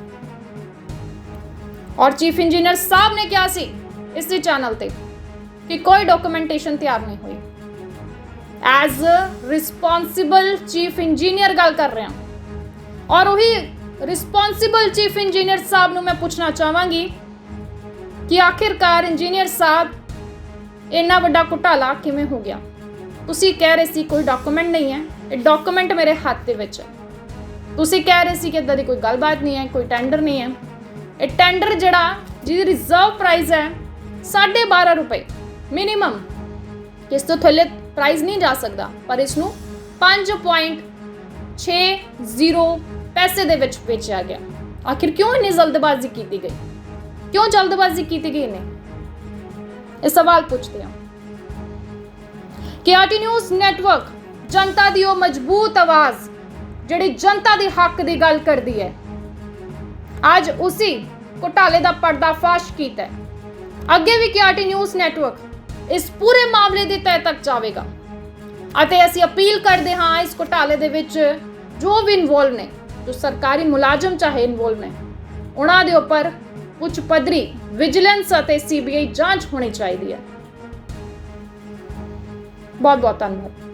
Speaker 1: ਔਰ ਚੀਫ ਇੰਜੀਨੀਅਰ ਸਾਹਿਬ ਨੇ ਕਿਹਾ ਸੀ ਇਸ ਚੈਨਲ ਤੇ ਕਿ ਕੋਈ ਡਾਕੂਮੈਂਟੇਸ਼ਨ ਤਿਆਰ ਨਹੀਂ ਹੋਈ। ਐਜ਼ ਰਿਸਪੌਂਸਿਬਲ ਚੀਫ ਇੰਜੀਨੀਅਰ ਗੱਲ ਕਰ ਰਿਹਾ ਔਰ ਉਹੀ ਰਿਸਪੌਂਸਿਬਲ ਚੀਫ ਇੰਜੀਨੀਅਰ ਸਾਹਿਬ ਨੂੰ ਮੈਂ ਪੁੱਛਣਾ ਚਾਹਾਂਗੀ ਕਿ ਆਖਿਰਕਾਰ ਇੰਜੀਨੀਅਰ ਸਾਹਿਬ ਇੰਨਾ ਵੱਡਾ ਘੁਟਾਲਾ ਕਿਵੇਂ ਹੋ ਗਿਆ? ਤੁਸੀਂ ਕਹਿ ਰਹੇ ਸੀ ਕੋਈ ਡਾਕੂਮੈਂਟ ਨਹੀਂ ਹੈ, ਇਹ ਡਾਕੂਮੈਂਟ ਮੇਰੇ ਹੱਥ ਦੇ ਵਿੱਚ ਹੈ। ਤੁਸੀਂ ਕਹਿ ਰਹੇ ਸੀ ਕਿ ਇਦਾਂ ਦੀ ਕੋਈ ਗੱਲਬਾਤ ਨਹੀਂ ਹੈ, ਕੋਈ ਟੈਂਡਰ ਨਹੀਂ ਹੈ। ਇਹ ਟੈਂਡਰ ਜਿਹੜਾ, ਜਿਹਦੀ ਰਿਜ਼ਰਵ ਪ੍ਰਾਈਸ ਹੈ 12.5 ਰੁਪਏ ਮਿਨੀਮਮ ਇਸ ਤੋਂ ਥੱਲੇ ਪ੍ਰਾਈਸ ਨਹੀਂ ਜਾ ਸਕਦਾ, ਪਰ ਇਸ ਨੂੰ 5.60 ਪੈਸੇ ਦੇ ਵਿੱਚ ਵੇਚਿਆ ਗਿਆ। ਆਖਿਰ ਕਿਉਂ ਇੰਨੀ ਜਲਦਬਾਜ਼ੀ ਕੀਤੀ ਗਈ? ਕਿਉਂ ਜਲਦਬਾਜ਼ੀ ਕੀਤੀ ਗਈ ਨੇ ਇਹ ਸਵਾਲ ਪੁੱਛਦੇ ਹਾਂ। ਕਿ ਨਿਊਜ਼ ਨੈਟਵਰਕ ਜਨਤਾ ਦੀ ਉਹ ਮਜ਼ਬੂਤ ਆਵਾਜ਼, ਜਿਹੜੀ ਜਨਤਾ ਦੇ ਹੱਕ ਦੀ ਗੱਲ ਕਰਦੀ ਹੈ, ਅੱਜ ਉਸੇ ਘੁਟਾਲੇ ਦਾ ਪਰਦਾਫਾਸ਼ ਕੀਤਾ ਹੈ। ਅੱਗੇ ਵੀ ਕਿਆਟੀ ਨਿਊਜ਼ ਨੈਟਵਰਕ ਇਸ ਪੂਰੇ ਮਾਮਲੇ ਦੇ ਤਹਿ ਤੱਕ ਜਾਵੇਗਾ। ਅਤੇ ਅਸੀਂ ਅਪੀਲ ਕਰਦੇ ਹਾਂ ਇਸ ਘੁਟਾਲੇ ਦੇ ਵਿੱਚ ਜੋ ਵੀ ਇਨਵੋਲਵ ਨੇ, ਜੋ ਸਰਕਾਰੀ ਮੁਲਾਜ਼ਮ ਚਾਹੇ ਇਨਵੋਲਵ ਨੇ, ਉਹਨਾਂ ਦੇ ਉੱਪਰ ਉੱਚ ਪੱਧਰੀ ਵਿਜੀਲੈਂਸ ਅਤੇ ਸੀਬੀਆਈ ਜਾਂਚ ਹੋਣੀ ਚਾਹੀਦੀ ਹੈ। ਬਹੁਤ ਬਹੁਤ ਧੰਨਵਾਦ।